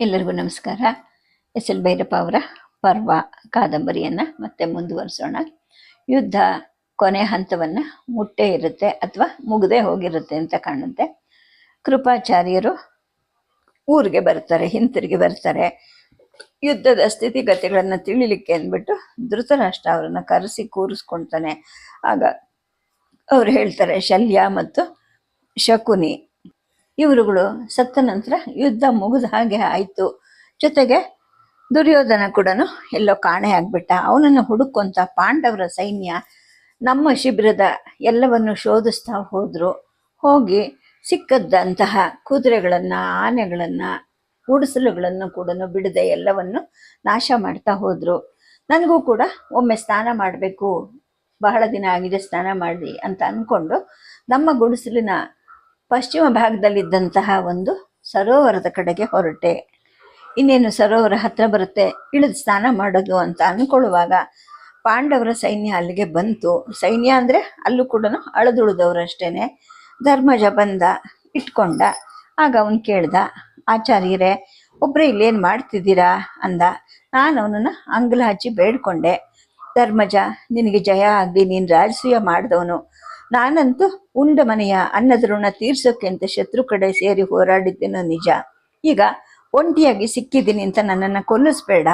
ಎಲ್ಲರಿಗೂ ನಮಸ್ಕಾರ. S L Bhyrappa ಅವರ ಪರ್ವ ಕಾದಂಬರಿಯನ್ನು ಮತ್ತೆ ಮುಂದುವರಿಸೋಣ. ಯುದ್ಧ ಕೊನೆ ಹಂತವನ್ನು ಮುಟ್ಟೇ ಇರುತ್ತೆ ಅಥವಾ ಮುಗದೆ ಹೋಗಿರುತ್ತೆ ಅಂತ ಕಾಣುತ್ತೆ. ಕೃಪಾಚಾರ್ಯರು ಊರಿಗೆ ಬರ್ತಾರೆ, ಹಿಂತಿರುಗಿ ಬರ್ತಾರೆ. ಯುದ್ಧದ ಸ್ಥಿತಿಗತಿಗಳನ್ನು ತಿಳಿಲಿಕ್ಕೆ ಅಂದ್ಬಿಟ್ಟು ಧೃತರಾಷ್ಟ್ರ ಅವರನ್ನು ಕರೆಸಿ ಕೂರಿಸ್ಕೊಳ್ತಾನೆ ಆಗ ಅವ್ರು ಹೇಳ್ತಾರೆ, ಶಲ್ಯ ಮತ್ತು ಶಕುನಿ ಇವರುಗಳು ಸತ್ತ ನಂತರ ಯುದ್ಧ ಮುಗಿದ ಹಾಗೆ ಆಯಿತು. ಜೊತೆಗೆ ದುರ್ಯೋಧನ ಕೂಡ ಎಲ್ಲೋ ಕಾಣೆ ಆಗ್ಬಿಟ್ಟ. ಅವನನ್ನು ಹುಡುಕೊಂತ ಪಾಂಡವರ ಸೈನ್ಯ ನಮ್ಮ ಶಿಬಿರದ ಎಲ್ಲವನ್ನು ಶೋಧಿಸ್ತಾ ಹೋದ್ರು. ಹೋಗಿ ಸಿಕ್ಕದ್ದಂತಹ ಕುದುರೆಗಳನ್ನು, ಆನೆಗಳನ್ನು ಗುಡಿಸಲುಗಳನ್ನು ಕೂಡ ಬಿಡದೆ ಎಲ್ಲವನ್ನು ನಾಶ ಮಾಡ್ತಾ ಹೋದ್ರು. ನನಗೂ ಕೂಡ ಒಮ್ಮೆ ಸ್ನಾನ ಮಾಡಬೇಕು. ಬಹಳ ದಿನ ಆಗಿದೆ ಸ್ನಾನ ಮಾಡಿ ಅಂತ ಅಂದ್ಕೊಂಡು ನಮ್ಮ ಗುಡಿಸಲಿನ ಪಶ್ಚಿಮ ಭಾಗದಲ್ಲಿದ್ದಂತಹ ಒಂದು ಸರೋವರದ ಕಡೆಗೆ ಹೊರಟೆ. ಇನ್ನೇನು ಸರೋವರ ಹತ್ರ ಬರುತ್ತೆ, ಇಳಿದು ಸ್ನಾನ ಮಾಡೋದು ಅಂತ ಅಂದ್ಕೊಳ್ಳುವಾಗ ಪಾಂಡವರ ಸೈನ್ಯ ಅಲ್ಲಿಗೆ ಬಂತು. ಸೈನ್ಯ ಅಂದರೆ ಅಲ್ಲೂ ಕೂಡ ಅಳದುಳಿದವರಷ್ಟೇನೆ. ಧರ್ಮಜ ಬಂದ, ಇಟ್ಕೊಂಡ. ಆಗ ಅವನು ಕೇಳ್ದ, ಆಚಾರ್ಯರೇ ಒಬ್ಬರೇ ಇಲ್ಲೇನು ಮಾಡ್ತಿದ್ದೀರಾ? ಅಂದ. ನಾನು ಅವನನ್ನು ಅಂಗಲ ಹಚ್ಚಿ ಬೇಡ್ಕೊಂಡೆ. ಧರ್ಮಜ, ನಿನಗೆ ಜಯ ಆಗಲಿ, ನೀನು ರಾಜಸೂಯ ಮಾಡಿದವನು. ನಾನಂತೂ ಉಂಡ ಮನೆಯ ಅನ್ನದ ಋಣ ತೀರ್ಸೋಕೆ ಅಂತ ಶತ್ರು ಕಡೆ ಸೇರಿ ಹೋರಾಡಿದ್ದೇನೋ ನಿಜ. ಈಗ ಒಂಟಿಯಾಗಿ ಸಿಕ್ಕಿದ್ದೀನಿ ಅಂತ ನನ್ನನ್ನು ಕೊಲ್ಲಿಸ್ಬೇಡ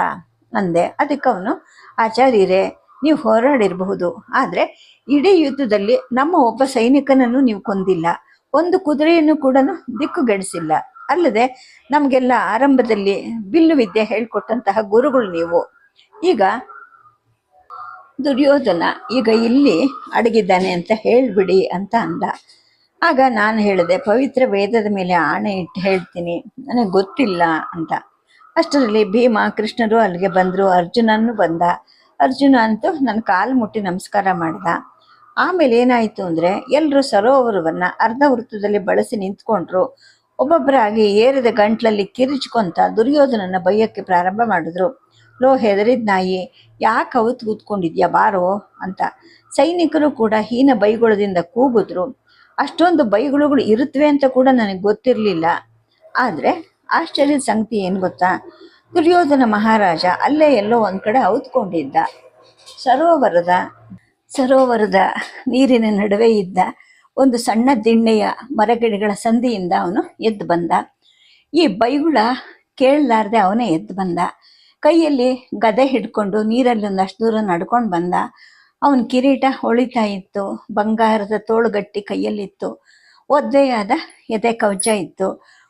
ಅಂದೆ. ಅದಕ್ಕೆ ಅವನು, ಆಚಾರ್ಯರೇ, ನೀವು ಹೋರಾಡಿರಬಹುದು. ಆದರೆ ಇಡೀ ಯುದ್ಧದಲ್ಲಿ ನಮ್ಮ ಒಬ್ಬ ಸೈನಿಕನನ್ನು ನೀವು ಕೊಂದಿಲ್ಲ. ಒಂದು ಕುದುರೆಯನ್ನು ಕೂಡ ದಿಕ್ಕುಗೆಡಿಸಿಲ್ಲ. ಅಲ್ಲದೆ ನಮಗೆಲ್ಲ ಆರಂಭದಲ್ಲಿ ಬಿಲ್ಲು ವಿದ್ಯೆ ಹೇಳಿಕೊಟ್ಟಂತಹ ಗುರುಗಳು ನೀವು. ಈಗ ದುರ್ಯೋಧನ, ಈಗ ಇಲ್ಲಿ ಅಡಗಿದ್ದಾನೆ ಅಂತ ಹೇಳ್ಬಿಡಿ ಅಂತ ಅಂದ. ಆಗ ನಾನು ಹೇಳಿದೆ, ಪವಿತ್ರ ವೇದದ ಮೇಲೆ ಆಣೆ ಇಟ್ಟು ಹೇಳ್ತೀನಿ, ನನಗೆ ಗೊತ್ತಿಲ್ಲ ಅಂತ. ಅಷ್ಟರಲ್ಲಿ ಭೀಮ ಕೃಷ್ಣರು ಅಲ್ಲಿಗೆ ಬಂದರು ಅರ್ಜುನನು ಬಂದ. ಅರ್ಜುನ ಅಂತೂ ನನ್ನ ಕಾಲು ಮುಟ್ಟಿ ನಮಸ್ಕಾರ ಮಾಡ್ದ. ಆಮೇಲೆ ಏನಾಯಿತು ಅಂದರೆ ಎಲ್ಲರೂ ಸರೋವರವನ್ನು ಅರ್ಧ ವೃತ್ತದಲ್ಲಿ ಬಳಸಿ ನಿಂತ್ಕೊಂಡ್ರು. ಒಬ್ಬೊಬ್ಬರಾಗಿ ಏರಿದ ಗಂಟ್ಲಲ್ಲಿ ಕಿರಿಚ್ಕೊಂತ ದುರ್ಯೋಧನನ ಬೈಯಕ್ಕೆ ಪ್ರಾರಂಭ ಮಾಡಿದ್ರು. ಲೋ ಹೆದರಿದ ನಾಯಿ, ಯಾಕೆ ಅವತ್ತು ಕೂತ್ಕೊಂಡಿದ್ಯಾ ಬಾರೋ ಅಂತ. ಸೈನಿಕರು ಕೂಡ ಹೀನ ಬೈಗುಳದಿಂದ ಕೂಗಿದ್ರು. ಅಷ್ಟೊಂದು ಬೈಗುಳುಗಳು ಇರುತ್ತವೆ ಅಂತ ಕೂಡ ನನಗೆ ಗೊತ್ತಿರಲಿಲ್ಲ. ಆದರೆ ಆಶ್ಚರ್ಯದ ಸಂಗತಿ ಏನು ಗೊತ್ತಾ? ದುರ್ಯೋಧನ ಮಹಾರಾಜ ಅಲ್ಲೇ ಎಲ್ಲೋ ಒಂದು ಕಡೆ ಔತ್ಕೊಂಡಿದ್ದ. ಸರೋವರದ ಸರೋವರದ ನೀರಿನ ನಡುವೆ ಇದ್ದ ಒಂದು ಸಣ್ಣ ದಿಣ್ಣೆಯ ಮರಗಿಡಗಳ ಸಂಧಿಯಿಂದ ಅವನು ಎದ್ದು ಬಂದ. ಈ ಬೈಗುಳ ಕೇಳಲಾರ್ದೆ ಅವನೇ ಎದ್ದು ಬಂದ. ಕೈಯಲ್ಲಿ ಗದೆ ಹಿಡ್ಕೊಂಡು ನೀರಲ್ಲಿ ಒಂದಷ್ಟು ದೂರ ನಡ್ಕೊಂಡು ಬಂದ, ಅವನ ಕಿರೀಟ ಹೊಳಿತಾ ಇತ್ತು, ಬಂಗಾರದ ತೋಳುಗಟ್ಟಿ ಕೈಯಲ್ಲಿತ್ತು, ಒದ್ದೆಯಾದ ಎದೆ ಕವಚ ಇತ್ತು,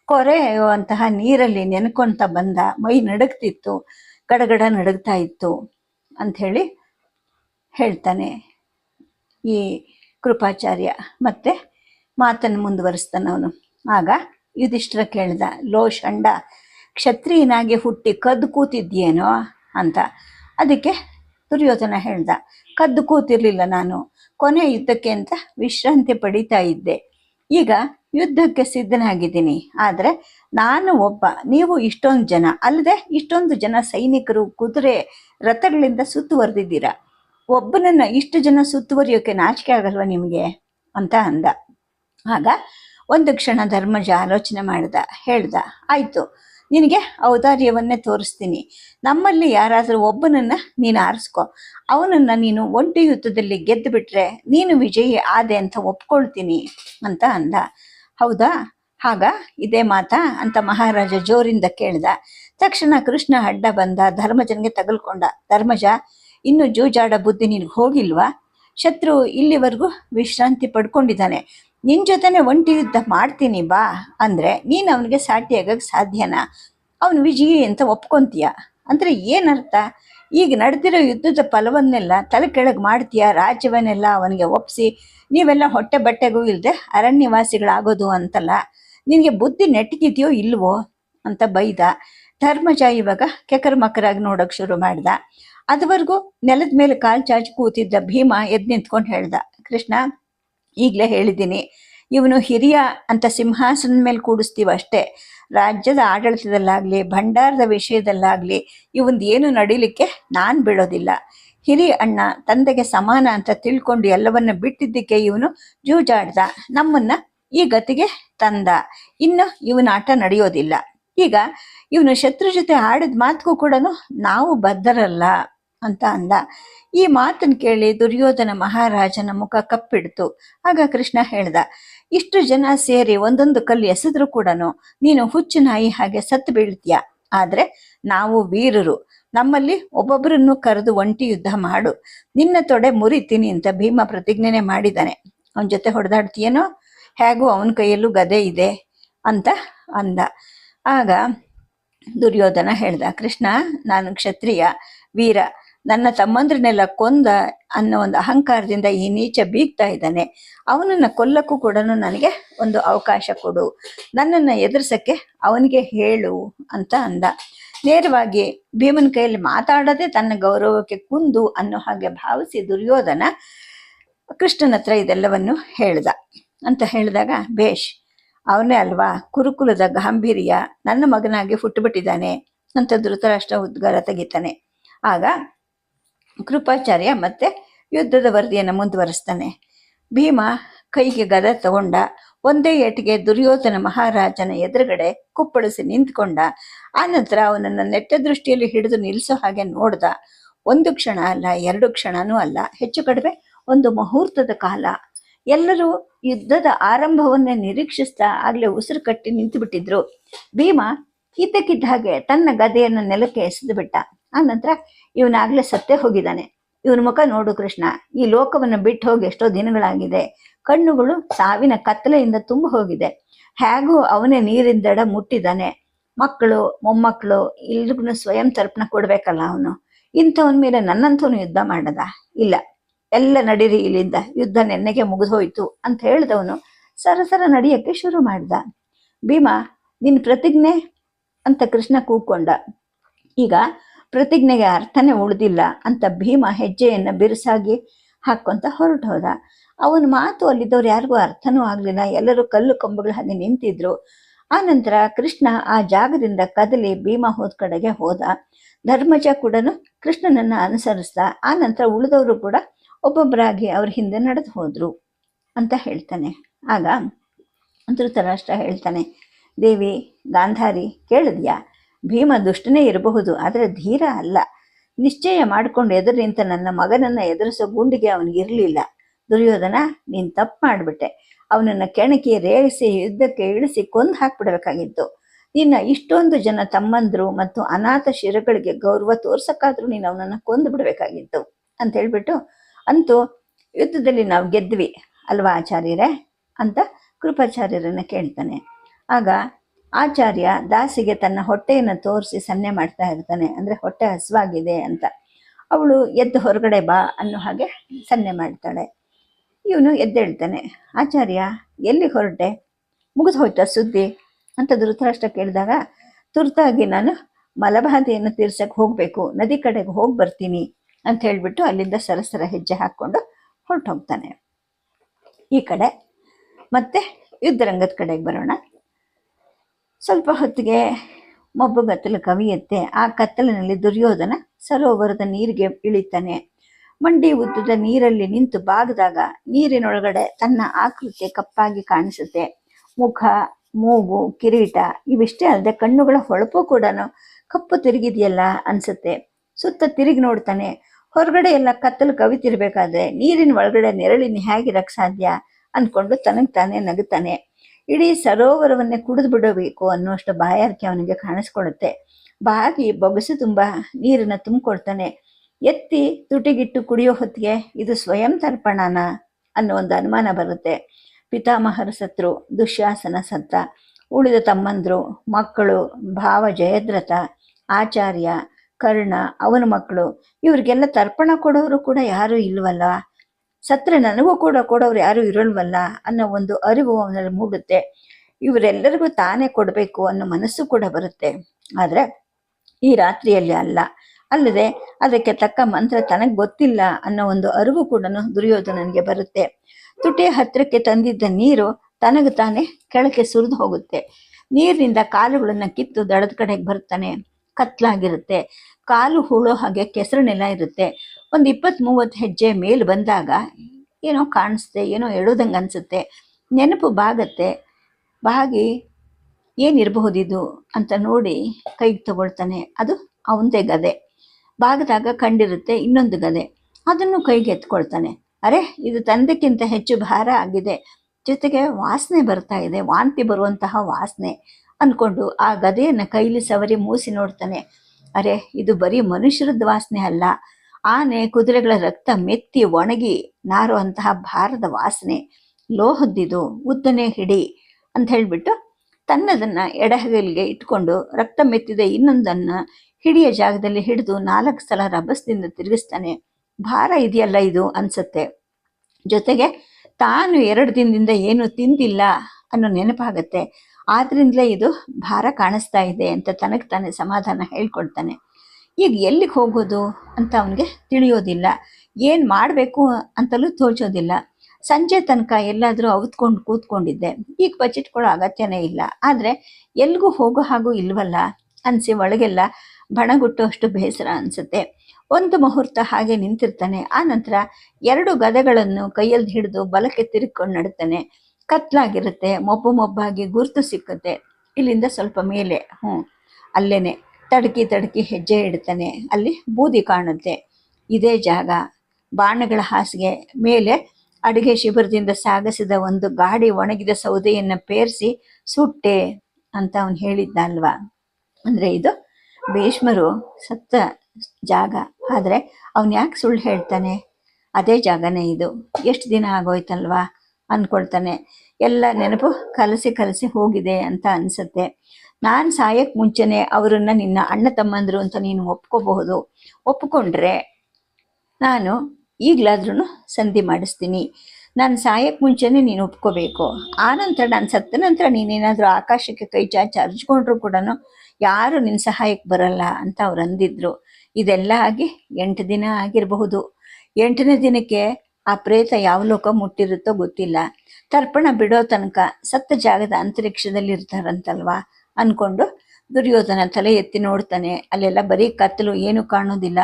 ಕೊರೆಯುವಂತಹ ನೀರಲ್ಲಿ ನೆನ್ಕೊಂತ ಬಂದ, ಮೈ ನಡುಗ್ತಿತ್ತು, ಗಡಗಡ ನಡುಗ್ತಾ ಇತ್ತು ಅಂಥೇಳಿ ಹೇಳ್ತಾನೆ ಈ ಕೃಪಾಚಾರ್ಯ. ಮತ್ತೆ ಮಾತನ್ನು ಮುಂದುವರಿಸ್ತಾನೆ ಅವನು. ಆಗ ಯುಧಿಷ್ಠಿರ ಕೇಳ್ದ, ಲೋ ಷಂಡ ಕ್ಷತ್ರಿಯನಾಗಿ ಹುಟ್ಟಿ ಕದ್ದು ಕೂತಿದ್ಯೇನೋ ಅಂತ. ಅದಕ್ಕೆ ದುರ್ಯೋಧನ ಹೇಳ್ದ, ಕದ್ದು ಕೂತಿರ್ಲಿಲ್ಲ ನಾನು. ಕೊನೆ ಯುದ್ಧಕ್ಕೆ ಅಂತ ವಿಶ್ರಾಂತಿ ಪಡಿತಾ ಇದ್ದೆ. ಈಗ ಯುದ್ಧಕ್ಕೆ ಸಿದ್ಧನಾಗಿದ್ದೀನಿ. ಆದರೆ ನಾನು ಒಬ್ಬ, ನೀವು ಇಷ್ಟೊಂದು ಜನ, ಅಲ್ಲದೆ ಇಷ್ಟೊಂದು ಜನ ಸೈನಿಕರು, ಕುದುರೆ ರಥಗಳಿಂದ ಸುತ್ತುವರೆದಿದ್ದೀರಾ? ಒಬ್ಬನನ್ನ ಇಷ್ಟು ಜನ ಸುತ್ತುವರಿಯೋಕೆ ನಾಚಿಕೆ ಆಗಲ್ವ ನಿಮಗೆ? ಅಂತ ಅಂದ. ಆಗ ಒಂದು ಕ್ಷಣ ಧರ್ಮಜ ಆಲೋಚನೆ ಮಾಡ್ದ, ಹೇಳ್ದ, ಆಯಿತು ನಿನಗೆ ಔದಾರ್ಯವನ್ನೇ ತೋರಿಸ್ತೀನಿ. ನಮ್ಮಲ್ಲಿ ಯಾರಾದರೂ ಒಬ್ಬನನ್ನ ನೀನು ಆರಿಸ್ಕೊ. ಅವನನ್ನ ನೀನು ಒಂಟಿ ಯುದ್ಧದಲ್ಲಿ ಗೆದ್ದು ಬಿಟ್ರೆ ನೀನು ವಿಜಯಿ ಆದೆ ಅಂತ ಒಪ್ಕೊಳ್ತೀನಿ ಅಂತ ಅಂದ. ಹೌದಾ? ಆಗ ಇದೇ ಮಾತಾ? ಅಂತ ಮಹಾರಾಜ ಜೋರಿಂದ ಕೇಳ್ದ. ತಕ್ಷಣ ಕೃಷ್ಣ ಅಡ್ಡ ಬಂದ, ಧರ್ಮಜನಿಗೆ ತಗಲ್ಕೊಂಡ. ಧರ್ಮಜ, ಇನ್ನು ಜೂಜಾಡ ಬುದ್ಧಿ ನಿನಗೆ ಹೋಗಿಲ್ವಾ? ಶತ್ರು ಇಲ್ಲಿವರೆಗೂ ವಿಶ್ರಾಂತಿ ಪಡ್ಕೊಂಡಿದ್ದಾನೆ. ನಿನ್ನ ಜೊತೆನೆ ಒಂಟಿ ಯುದ್ಧ ಮಾಡ್ತೀನಿ ಬಾ ಅಂದರೆ ನೀನು ಅವನಿಗೆ ಸಾಟಿಯಾಗಕ್ಕೆ ಸಾಧ್ಯನಾ? ಅವನು ವಿಜಯಿ ಅಂತ ಒಪ್ಕೊಂತೀಯ? ಅಂದರೆ ಏನರ್ಥ? ಈಗ ನಡೆದಿರೋ ಯುದ್ಧದ ಫಲವನ್ನೆಲ್ಲ ತಲೆ ಕೆಳಗೆ ಮಾಡ್ತೀಯ ರಾಜ್ಯವನ್ನೆಲ್ಲ ಅವನಿಗೆ ಒಪ್ಪಿಸಿ ನೀವೆಲ್ಲ ಹೊಟ್ಟೆ ಬಟ್ಟೆಗೂ ಇಲ್ಲದೆ ಅರಣ್ಯವಾಸಿಗಳಾಗೋದು ಅಂತಲ್ಲ? ನಿನಗೆ ಬುದ್ಧಿ ನೆಟ್ಟಿದೆಯೋ ಇಲ್ವೋ? ಅಂತ ಬೈದ. ಧರ್ಮಜ ಇವಾಗ ಕೆಕರ್ ಮಕರಾಗಿ ನೋಡೋಕೆ ಶುರು ಮಾಡ್ದ. ಅದುವರೆಗೂ ನೆಲದ ಮೇಲೆ ಕಾಲು ಚಾಚಿ ಕೂತಿದ್ದ ಭೀಮ ಎದ್ದು ನಿಂತ್ಕೊಂಡು ಹೇಳ್ದ. ಕೃಷ್ಣ ಈಗಲೇ ಹೇಳಿದ್ದೀನಿ, ಇವನು ಹಿರಿಯ ಅಂತ ಸಿಂಹಾಸನದ ಮೇಲೆ ಕೂಡಿಸ್ತೀವಷ್ಟೇ ರಾಜ್ಯದ ಆಡಳಿತದಲ್ಲಾಗಲಿ, ಭಂಡಾರದ ವಿಷಯದಲ್ಲಾಗಲಿ ಇವಂದು ಏನು ನಡೀಲಿಕ್ಕೆ ನಾನು ಬಿಡೋದಿಲ್ಲ. ಹಿರಿಯ ಅಣ್ಣ ತಂದೆಗೆ ಸಮಾನ ಅಂತ ತಿಳ್ಕೊಂಡು ಎಲ್ಲವನ್ನ ಬಿಟ್ಟಿದ್ದಕ್ಕೆ ಇವನು ಜೂಜಾಡ್ದ. ನಮ್ಮನ್ನ ಈ ಗತಿಗೆ ತಂದ. ಇನ್ನು ಇವನ ಆಟ ನಡೆಯೋದಿಲ್ಲ. ಈಗ ಇವನು ಶತ್ರು ಜೊತೆ ಆಡಿದ ಮಾತುಗೂ ಕೂಡ ನಾವು ಬದ್ಧರಲ್ಲ. ಅಂತ ಅಂದ. ಈ ಮಾತನ್ನು ಕೇಳಿ ದುರ್ಯೋಧನ ಮಹಾರಾಜನ ಮುಖ ಕಪ್ಪಿಡ್ತು. ಆಗ ಕೃಷ್ಣ ಹೇಳ್ದ, ಇಷ್ಟು ಜನ ಸೇರಿ ಒಂದೊಂದು ಕಲ್ಲು ಎಸೆದ್ರು ಕೂಡ ನೀನು ಹುಚ್ಚು ನಾಯಿ ಹಾಗೆ ಸತ್ತು ಬೀಳ್ತೀಯ? ಆದರೆ ನಾವು ವೀರರು. ನಮ್ಮಲ್ಲಿ ಒಬ್ಬೊಬ್ಬರನ್ನು ಕರೆದು ಒಂಟಿ ಯುದ್ಧ ಮಾಡು. ನಿನ್ನ ತೊಡೆ ಮುರಿತೀನಿ ಅಂತ ಭೀಮ ಪ್ರತಿಜ್ಞೆನೆ ಮಾಡಿದ್ದಾನೆ ಅವನ ಜೊತೆ ಹೊಡೆದಾಡ್ತೀಯನೋ? ಹೇಗೂ ಅವನ ಕೈಯಲ್ಲೂ ಗದೆ ಇದೆ ಅಂತ ಅಂದ. ಆಗ ದುರ್ಯೋಧನ ಹೇಳ್ದ, ಕೃಷ್ಣ, ನಾನು ಕ್ಷತ್ರಿಯ, ವೀರ. ನನ್ನ ತಮ್ಮಂದ್ರನ್ನೆಲ್ಲ ಕೊಂದ ಅನ್ನೋ ಒಂದು ಅಹಂಕಾರದಿಂದ ಈ ನೀಚ ಬೀಗ್ತಾ ಇದ್ದಾನೆ. ಅವನನ್ನ ಕೊಲ್ಲಕ್ಕೂ ಕೂಡ ನನಗೆ ಒಂದು ಅವಕಾಶ ಕೊಡು. ನನ್ನನ್ನು ಎದುರಿಸಕ್ಕೆ ಅವನಿಗೆ ಹೇಳು ಅಂತ ಅಂದ. ನೇರವಾಗಿ ಭೀಮನ ಕೈಯಲ್ಲಿ ಮಾತಾಡದೆ ತನ್ನ ಗೌರವಕ್ಕೆ ಕುಂದು ಅನ್ನೋ ಹಾಗೆ ಭಾವಿಸಿ ದುರ್ಯೋಧನ ಕೃಷ್ಣನ ಹತ್ರ ಇದೆಲ್ಲವನ್ನು ಹೇಳ್ದ. ಅಂತ ಹೇಳಿದಾಗ, ಭೇಷ್, ಅವನೇ ಅಲ್ವಾ? ಕುರುಕುಲದ ಗಾಂಭೀರ್ಯ. ನನ್ನ ಮಗನಾಗಿ ಹುಟ್ಟುಬಿಟ್ಟಿದ್ದಾನೆ. ಅಂತ ಧೃತರಾಷ್ಟ್ರ ಉದ್ಗಾರ ತೆಗಿತಾನೆ. ಆಗ ಕೃಪಾಚಾರ್ಯ ಮತ್ತೆ ಯುದ್ಧದ ವರದಿಯನ್ನು ಮುಂದುವರಿಸ್ತಾನೆ. ಭೀಮ ಕೈಗೆ ಗದ ತಗೊಂಡ, ಒಂದೇ ಏಟಿಗೆ ದುರ್ಯೋಧನ ಮಹಾರಾಜನ ಎದುರುಗಡೆ ಕುಪ್ಪಳಿಸಿ ನಿಂತ್ಕೊಂಡ ಆನಂತರ ಅವನನ್ನು ನೆಟ್ಟ ದೃಷ್ಟಿಯಲ್ಲಿ ಹಿಡಿದು ನಿಲ್ಲಿಸೋ ಹಾಗೆ ನೋಡ್ದ. ಒಂದು ಕ್ಷಣ ಅಲ್ಲ, ಎರಡು ಕ್ಷಣನೂ ಅಲ್ಲ, ಹೆಚ್ಚು ಕಡಿಮೆ ಒಂದು ಮುಹೂರ್ತದ ಕಾಲ. ಎಲ್ಲರೂ ಯುದ್ಧದ ಆರಂಭವನ್ನೇ ನಿರೀಕ್ಷಿಸ್ತಾ ಆಗಲೇ ಉಸಿರು ಕಟ್ಟಿ ನಿಂತು ಬಿಟ್ಟಿದ್ರು ಭೀಮ ಇದ್ದಕ್ಕಿದ್ದ ಹಾಗೆ ತನ್ನ ಗದೆಯನ್ನು ನೆಲಕ್ಕೆ ಎಸೆದು ಬಿಟ್ಟ. ಆನಂತರ ಇವನಾಗ್ಲೇ ಸತ್ತೇ ಹೋಗಿದ್ದಾನೆ. ಇವನ ಮುಖ ನೋಡು ಕೃಷ್ಣ, ಈ ಲೋಕವನ್ನು ಬಿಟ್ಟು ಹೋಗಿ ಎಷ್ಟೋ ದಿನಗಳಾಗಿದೆ. ಕಣ್ಣುಗಳು ಸಾವಿನ ಕತ್ತಲೆಯಿಂದ ತುಂಬ ಹೋಗಿದೆ. ಹೇಗೂ ಅವನೇ ನೀರಿಂದಡ ಮುಟ್ಟಿದ್ದಾನೆ. ಮಕ್ಕಳು, ಮೊಮ್ಮಕ್ಕಳು, ಎಲ್ರಿಗೂ ಸ್ವಯಂ ತರ್ಪಣ ಕೊಡ್ಬೇಕಲ್ಲ ಅವನು. ಇಂಥವನ ಮೇಲೆ ನನ್ನಂಥವನು ಯುದ್ಧ ಮಾಡದ? ಇಲ್ಲ. ಎಲ್ಲ ನಡೀರಿ, ಇಲ್ಲಿಂದ ಯುದ್ಧ ನೆನ್ನೆಗೆ ಮುಗಿದೋಯ್ತು ಅಂತ ಹೇಳಿದವನು ಸರಸರ ನಡೆಯಕ್ಕೆ ಶುರು ಮಾಡ್ದ. ಭೀಮ ನಿನ್ನ ಪ್ರತಿಜ್ಞೆ? ಅಂತ ಕೃಷ್ಣ ಕೂಕೊಂಡ ಈಗ ಪ್ರತಿಜ್ಞೆಗೆ ಅರ್ಥನೇ ಉಳಿದಿಲ್ಲ ಅಂತ ಭೀಮ ಹೆಜ್ಜೆಯನ್ನು ಬಿರುಸಾಗಿ ಹಾಕ್ಕೊಂತ ಹೊರಟು ಹೋದ. ಅವನ ಮಾತು ಅಲ್ಲಿದ್ದವ್ರು ಯಾರಿಗೂ ಅರ್ಥನೂ ಆಗಲಿಲ್ಲ. ಎಲ್ಲರೂ ಕಲ್ಲು ಕೊಂಬುಗಳ ಹಾಗೆ ನಿಂತಿದ್ರು. ಆನಂತರ ಕೃಷ್ಣ ಆ ಜಾಗದಿಂದ ಕದಲಿ ಭೀಮ ಹೋದ ಕಡೆಗೆ ಹೋದ. ಧರ್ಮಜ ಕೂಡ ಕೃಷ್ಣನನ್ನು ಅನುಸರಿಸ್ದ. ಆ ನಂತರ ಉಳಿದವರು ಕೂಡ ಒಬ್ಬೊಬ್ಬರಾಗಿ ಅವ್ರ ಹಿಂದೆ ನಡೆದು ಹೋದರು ಅಂತ ಹೇಳ್ತಾನೆ. ಆಗ ಧೃತರಾಷ್ಟ್ರ ಹೇಳ್ತಾನೆ, ದೇವಿ, ಗಾಂಧಾರಿ ಕೇಳಿದ್ಯಾ? ಭೀಮ ದುಷ್ಟನೇ ಇರಬಹುದು, ಆದರೆ ಧೀರ ಅಲ್ಲ. ನಿಶ್ಚಯ ಮಾಡಿಕೊಂಡು ಎದುರು ನನ್ನ ಮಗನನ್ನ ಎದುರಿಸೋ ಗುಂಡಿಗೆ ಅವನಿಗಿರಲಿಲ್ಲ ದುರ್ಯೋಧನ, ನೀನು ತಪ್ಪು ಮಾಡಿಬಿಟ್ಟೆ. ಅವನನ್ನು ಕೆಣಕಿ ರೇಗಿಸಿ ಯುದ್ಧಕ್ಕೆ ಇಳಿಸಿ ಕೊಂದು ಹಾಕ್ಬಿಡ್ಬೇಕಾಗಿತ್ತು. ನಿನ್ನ ಇಷ್ಟೊಂದು ಜನ ತಮ್ಮಂದರು ಮತ್ತು ಅನಾಥ ಶಿರಗಳಿಗೆ ಗೌರವ ತೋರ್ಸಕ್ಕಾದ್ರೂ ನೀನು ಅವನನ್ನು ಕೊಂದು ಬಿಡಬೇಕಾಗಿತ್ತು ಅಂತ ಹೇಳ್ಬಿಟ್ಟು, ಅಂತೂ ಯುದ್ಧದಲ್ಲಿ ನಾವು ಗೆದ್ವಿ, ಅಲ್ವಾ ಆಚಾರ್ಯರೇ? ಅಂತ ಕೃಪಾಚಾರ್ಯರನ್ನ ಕೇಳ್ತಾನೆ. ಆಗ ಆಚಾರ್ಯ ದಾಸಿಗೆ ತನ್ನ ಹೊಟ್ಟೆಯನ್ನು ತೋರಿಸಿ ಸನ್ನೆ ಮಾಡ್ತಾ ಇರ್ತಾನೆ, ಅಂದರೆ ಹೊಟ್ಟೆ ಹಸುವಾಗಿದೆ ಅಂತ. ಅವಳು ಎದ್ದು ಹೊರಗಡೆ ಬಾ ಅನ್ನೋ ಹಾಗೆ ಸನ್ನೆ ಮಾಡ್ತಾಳೆ. ಇವನು ಎದ್ದೇಳ್ತಾನೆ, ಆಚಾರ್ಯ, ಎಲ್ಲಿ ಹೊರಟೆ? ಮುಗಿದು ಹೋಯ್ತಾ ಸುದ್ದಿ? ಅಂತ ಧೃತರಾಷ್ಟ್ರ ಕೇಳಿದಾಗ, ತುರ್ತಾಗಿ ನಾನು ಮಲಬಾಧೆಯನ್ನು ತೀರ್ಸಕ್ಕೆ ಹೋಗಬೇಕು, ನದಿ ಕಡೆಗೆ ಹೋಗಿ ಬರ್ತೀನಿ ಅಂತ ಹೇಳಿಬಿಟ್ಟು ಅಲ್ಲಿಂದ ಸರಸರ ಹೆಜ್ಜೆ ಹಾಕ್ಕೊಂಡು ಹೊರಟು ಹೋಗ್ತಾನೆ ಈ ಕಡೆ ಮತ್ತೆ ಯುದ್ಧರಂಗದ ಕಡೆಗೆ ಬರೋಣ. ಸ್ವಲ್ಪ ಹೊತ್ತಿಗೆ ಮೊಬ್ಬಗತ್ತಲು ಕವಿಯುತ್ತೆ. ಆ ಕತ್ತಲಿನಲ್ಲಿ ದುರ್ಯೋಧನ ಸರೋವರದ ನೀರಿಗೆ ಇಳಿತಾನೆ. ಮಂಡಿ ಉದ್ದದ ನೀರಲ್ಲಿ ನಿಂತು ಬಾಗಿದಾಗ ನೀರಿನೊಳಗಡೆ ತನ್ನ ಆಕೃತಿ ಕಪ್ಪಾಗಿ ಕಾಣಿಸುತ್ತೆ. ಮುಖ, ಮೂಗು, ಕಿರೀಟ ಇವಿಷ್ಟೇ ಅಲ್ಲದೆ ಕಣ್ಣುಗಳ ಹೊಳಪು ಕೂಡ ಕಪ್ಪು ತಿರುಗಿದೆಯಲ್ಲ ಅನ್ಸುತ್ತೆ. ಸುತ್ತ ತಿರುಗಿ ನೋಡ್ತಾನೆ, ಹೊರಗಡೆ ಎಲ್ಲ ಕತ್ತಲು ಕವಿತಿರ್ಬೇಕಾದ್ರೆ ನೀರಿನ ಒಳಗಡೆ ನೆರಳಿನ ಹೇಗಿರಕ್ ಸಾಧ್ಯ? ಅಂದ್ಕೊಂಡು ತನಗೆ ತಾನೇ ನಗುತ್ತಾನೆ. ಇಡೀ ಸರೋವರವನ್ನೇ ಕುಡಿದು ಬಿಡಬೇಕು ಅನ್ನುವಷ್ಟು ಬಾಯಾರಿಕೆ ಅವನಿಗೆ ಕಾಣಿಸ್ಕೊಳ್ಳುತ್ತೆ. ಬಾಗಿ ಬೊಗಸು ತುಂಬ, ನೀರನ್ನು ತುಂಬಿಕೊಡ್ತಾನೆ. ಎತ್ತಿ ತುಟಿಗಿಟ್ಟು ಕುಡಿಯೋ ಹೊತ್ತಿಗೆ ಇದು ಸ್ವಯಂ ತರ್ಪಣನ ಅನ್ನೋ ಒಂದು ಅನುಮಾನ ಬರುತ್ತೆ. ಪಿತಾಮಹರ ಸತ್ರು, ದುಶ್ಯಾಸನ ಸತ್ತ, ಉಳಿದ ತಮ್ಮಂದರು, ಮಕ್ಕಳು, ಭಾವ ಜಯದ್ರಥ, ಆಚಾರ್ಯ, ಕರ್ಣ, ಅವನ ಮಕ್ಕಳು, ಇವರಿಗೆಲ್ಲ ತರ್ಪಣ ಕೊಡೋರು ಕೂಡ ಯಾರೂ ಇಲ್ವಲ್ಲ? ಸತ್ರೆ ನನಗೂ ಕೂಡ ಕೊಡೋರು ಯಾರು ಇರಲ್ವಲ್ಲ ಅನ್ನೋ ಒಂದು ಅರಿವು ಅವನಲ್ಲಿ ಮೂಡುತ್ತೆ. ಇವರೆಲ್ಲರಿಗೂ ತಾನೇ ಕೊಡಬೇಕು ಅನ್ನೋ ಮನಸ್ಸು ಕೂಡ ಬರುತ್ತೆ. ಆದರೆ ಈ ರಾತ್ರಿಯಲ್ಲಿ ಅಲ್ಲ. ಅಲ್ಲದೆ ಅದಕ್ಕೆ ತಕ್ಕ ಮಂತ್ರ ತನಗೆ ಗೊತ್ತಿಲ್ಲ ಅನ್ನೋ ಒಂದು ಅರಿವು ಕೂಡ ದುರ್ಯೋಧನನಿಗೆ ಬರುತ್ತೆ. ತುಟಿಯ ಹತ್ತಿರಕ್ಕೆ ತಂದಿದ್ದ ನೀರು ತನಗೆ ತಾನೇ ಕೆಳಕ್ಕೆ ಸುರಿದು ಹೋಗುತ್ತೆ. ನೀರಿನಿಂದ ಕಾಲುಗಳನ್ನು ಕಿತ್ತು ದಡದ ಕಡೆಗೆ ಬರ್ತಾನೆ ಕತ್ಲಾಗಿರುತ್ತೆ. ಕಾಲು ಹೂಳೋ ಹಾಗೆ ಕೆಸರು ನೆಲ ಇರುತ್ತೆ. ಒಂದು ಇಪ್ಪತ್ತ್ ಮೂವತ್ತು ಹೆಜ್ಜೆ ಮೇಲೆ ಬಂದಾಗ ಏನೋ ಕಾಣಿಸುತ್ತೆ ಏನೋ ಎಳೋದಂಗೆ ಅನಿಸುತ್ತೆ. ನೆನಪು ಬಾಗತ್ತೆ. ಬಾಗಿ ಏನಿರಬಹುದಿದು ಅಂತ ನೋಡಿ ಕೈಗೆ ತಗೊಳ್ತಾನೆ. ಅದು ಅವನದೇ ಗದೆ. ಬಾಗದಾಗ ಕಂಡಿರುತ್ತೆ ಇನ್ನೊಂದು ಗದೆ. ಅದನ್ನು ಕೈಗೆ ಎತ್ಕೊಳ್ತಾನೆ. ಅರೆ, ಇದು ತಂದಕ್ಕಿಂತ ಹೆಚ್ಚು ಭಾರ ಆಗಿದೆ. ಜೊತೆಗೆ ವಾಸನೆ ಬರ್ತಾ ಇದೆ. ವಾಂತಿ ಬರುವಂತಹ ವಾಸನೆ. ಅಂದ್ಕೊಂಡು ಆ ಗದೆಯನ್ನು ಕೈಲಿ ಸವರಿ ಮೂಸಿ ನೋಡ್ತಾನೆ. ಅರೆ, ಇದು ಬರೀ ಮನುಷ್ಯರದ್ದು ವಾಸನೆ ಅಲ್ಲ. ಆನೆ ಕುದುರೆಗಳ ರಕ್ತ ಮೆತ್ತಿ ಒಣಗಿ ನಾರುವಂತಹ ಭಾರದ ವಾಸನೆ. ಲೋಹದ್ದಿದು, ಉದ್ದನೆ ಹಿಡಿ ಅಂತ ಹೇಳಿಬಿಟ್ಟು ತನ್ನದನ್ನ ಎಡಹಗಲಿಗೆ ಇಟ್ಕೊಂಡು ರಕ್ತ ಮೆತ್ತಿದ ಇನ್ನೊಂದನ್ನ ಹಿಡಿಯ ಜಾಗದಲ್ಲಿ ಹಿಡಿದು ನಾಲ್ಕು ಸಲ ರಭಸದಿಂದ ತಿರುಗಿಸ್ತಾನೆ. ಭಾರ ಇದೆಯಲ್ಲ ಇದು ಅನ್ಸುತ್ತೆ. ಜೊತೆಗೆ ತಾನು ಎರಡು ದಿನದಿಂದ ಏನು ತಿಂದಿಲ್ಲ ಅನ್ನೋ ನೆನಪಾಗತ್ತೆ. ಆದ್ರಿಂದಲೇ ಇದು ಭಾರ ಕಾಣಿಸ್ತಾ ಇದೆ ಅಂತ ತನಗೆ ತಾನೇ ಸಮಾಧಾನ ಹೇಳ್ಕೊಡ್ತಾನೆ. ಈಗ ಎಲ್ಲಿಗೆ ಹೋಗೋದು ಅಂತ ಅವನಿಗೆ ತಿಳಿಯೋದಿಲ್ಲ. ಏನು ಮಾಡಬೇಕು ಅಂತಲೂ ತೋಚೋದಿಲ್ಲ ಸಂಜೆ ತನಕ ಎಲ್ಲಾದರೂ ಅವತ್ಕೊಂಡು ಕೂತ್ಕೊಂಡಿದ್ದೆ. ಈಗ ಬಚ್ಚಿಟ್ಕೊಳ್ಳೋ ಅಗತ್ಯನೇ ಇಲ್ಲ. ಆದರೆ ಎಲ್ಲಿಗೂ ಹೋಗೋ ಹಾಗೂ ಇಲ್ವಲ್ಲ? ಅನಿಸಿ ಒಳಗೆಲ್ಲ ಬಣಗುಟ್ಟುವಷ್ಟು ಬೇಸರ ಅನಿಸುತ್ತೆ. ಒಂದು ಮುಹೂರ್ತ ಹಾಗೆ ನಿಂತಿರ್ತಾನೆ. ಆ ನಂತರ ಎರಡು ಗದೆಗಳನ್ನು ಕೈಯಲ್ಲಿ ಹಿಡಿದು ಬಲಕ್ಕೆ ತಿರುಗ್ಕೊಂಡು ನಡ್ತಾನೆ. ಕತ್ಲಾಗಿರುತ್ತೆ, ಮೊಬ್ಬು ಮೊಬ್ಬಾಗಿ ಗುರುತು ಸಿಕ್ಕುತ್ತೆ. ಇಲ್ಲಿಂದ ಸ್ವಲ್ಪ ಮೇಲೆ ಹ್ಞೂ ಅಲ್ಲೇನೆ ತಡಕಿ ತಡಕಿ ಹೆಜ್ಜೆ ಇಡ್ತಾನೆ. ಅಲ್ಲಿ ಬೂದಿ ಕಾಣುತ್ತೆ. ಇದೇ ಜಾಗ. ಬಾಣಗಳ ಹಾಸಿಗೆ ಮೇಲೆ ಅಡುಗೆ ಶಿಬಿರದಿಂದ ಸಾಗಿಸಿದ ಒಂದು ಗಾಡಿ ಒಣಗಿದ ಸೌದೆಯನ್ನು ಪೇರಿಸಿ ಸುಟ್ಟೆ ಅಂತ ಅವನು ಹೇಳಿದ್ದ ಅಲ್ವಾ ಅಂದರೆ ಇದು ಭೀಷ್ಮರು ಸತ್ತ ಜಾಗ. ಆದರೆ ಅವನು ಯಾಕೆ ಸುಳ್ಳು ಹೇಳ್ತಾನೆ? ಅದೇ ಜಾಗನೇ ಇದು. ಎಷ್ಟು ದಿನ ಆಗೋಯ್ತಲ್ವಾ? ಅಂದ್ಕೊಳ್ತಾನೆ ಎಲ್ಲ ನೆನಪು ಕಲಸಿ ಕಲಸಿ ಹೋಗಿದೆ ಅಂತ ಅನಿಸುತ್ತೆ. ನಾನು ಸಾಯಕ್ಕೆ ಮುಂಚೆನೆ ಅವರನ್ನ ನಿನ್ನ ಅಣ್ಣ ತಮ್ಮಂದರು ಅಂತ ನೀನು ಒಪ್ಕೋಬಹುದು. ಒಪ್ಕೊಂಡ್ರೆ ನಾನು ಈಗಲಾದ್ರೂ ಸಂಧಿ ಮಾಡಿಸ್ತೀನಿ. ನಾನು ಸಾಯಕ್ಕೆ ಮುಂಚೆನೇ ನೀನು ಒಪ್ಕೋಬೇಕು. ಆನಂತರ ನಾನು ಸತ್ತ ನಂತರ ನೀನೇನಾದರೂ ಆಕಾಶಕ್ಕೆ ಕೈ ಚಾಚಿ ಅರ್ಜ್ಕೊಂಡ್ರು ಕೂಡ ಯಾರು ನಿನ್ನ ಸಹಾಯಕ್ಕೆ ಬರಲ್ಲ ಅಂತ ಅವ್ರು ಅಂದಿದ್ರು. ಇದೆಲ್ಲ ಆಗಿ ಎಂಟು ದಿನ ಆಗಿರಬಹುದು. ಎಂಟನೇ ದಿನಕ್ಕೆ ಆ ಪ್ರೇತ ಯಾವ ಲೋಕ ಮುಟ್ಟಿರುತ್ತೋ ಗೊತ್ತಿಲ್ಲ. ತರ್ಪಣ ಬಿಡೋ ತನಕ ಸತ್ತ ಜಾಗದ ಅಂತರಿಕ್ಷದಲ್ಲಿ ಇರ್ತಾರಂತಲ್ವಾ ಅನ್ಕೊಂಡು ದುರ್ಯೋಧನ ತಲೆ ಎತ್ತಿ ನೋಡ್ತಾನೆ. ಅಲ್ಲೆಲ್ಲ ಬರೀ ಕತ್ತಲು, ಏನು ಕಾಣೋದಿಲ್ಲ.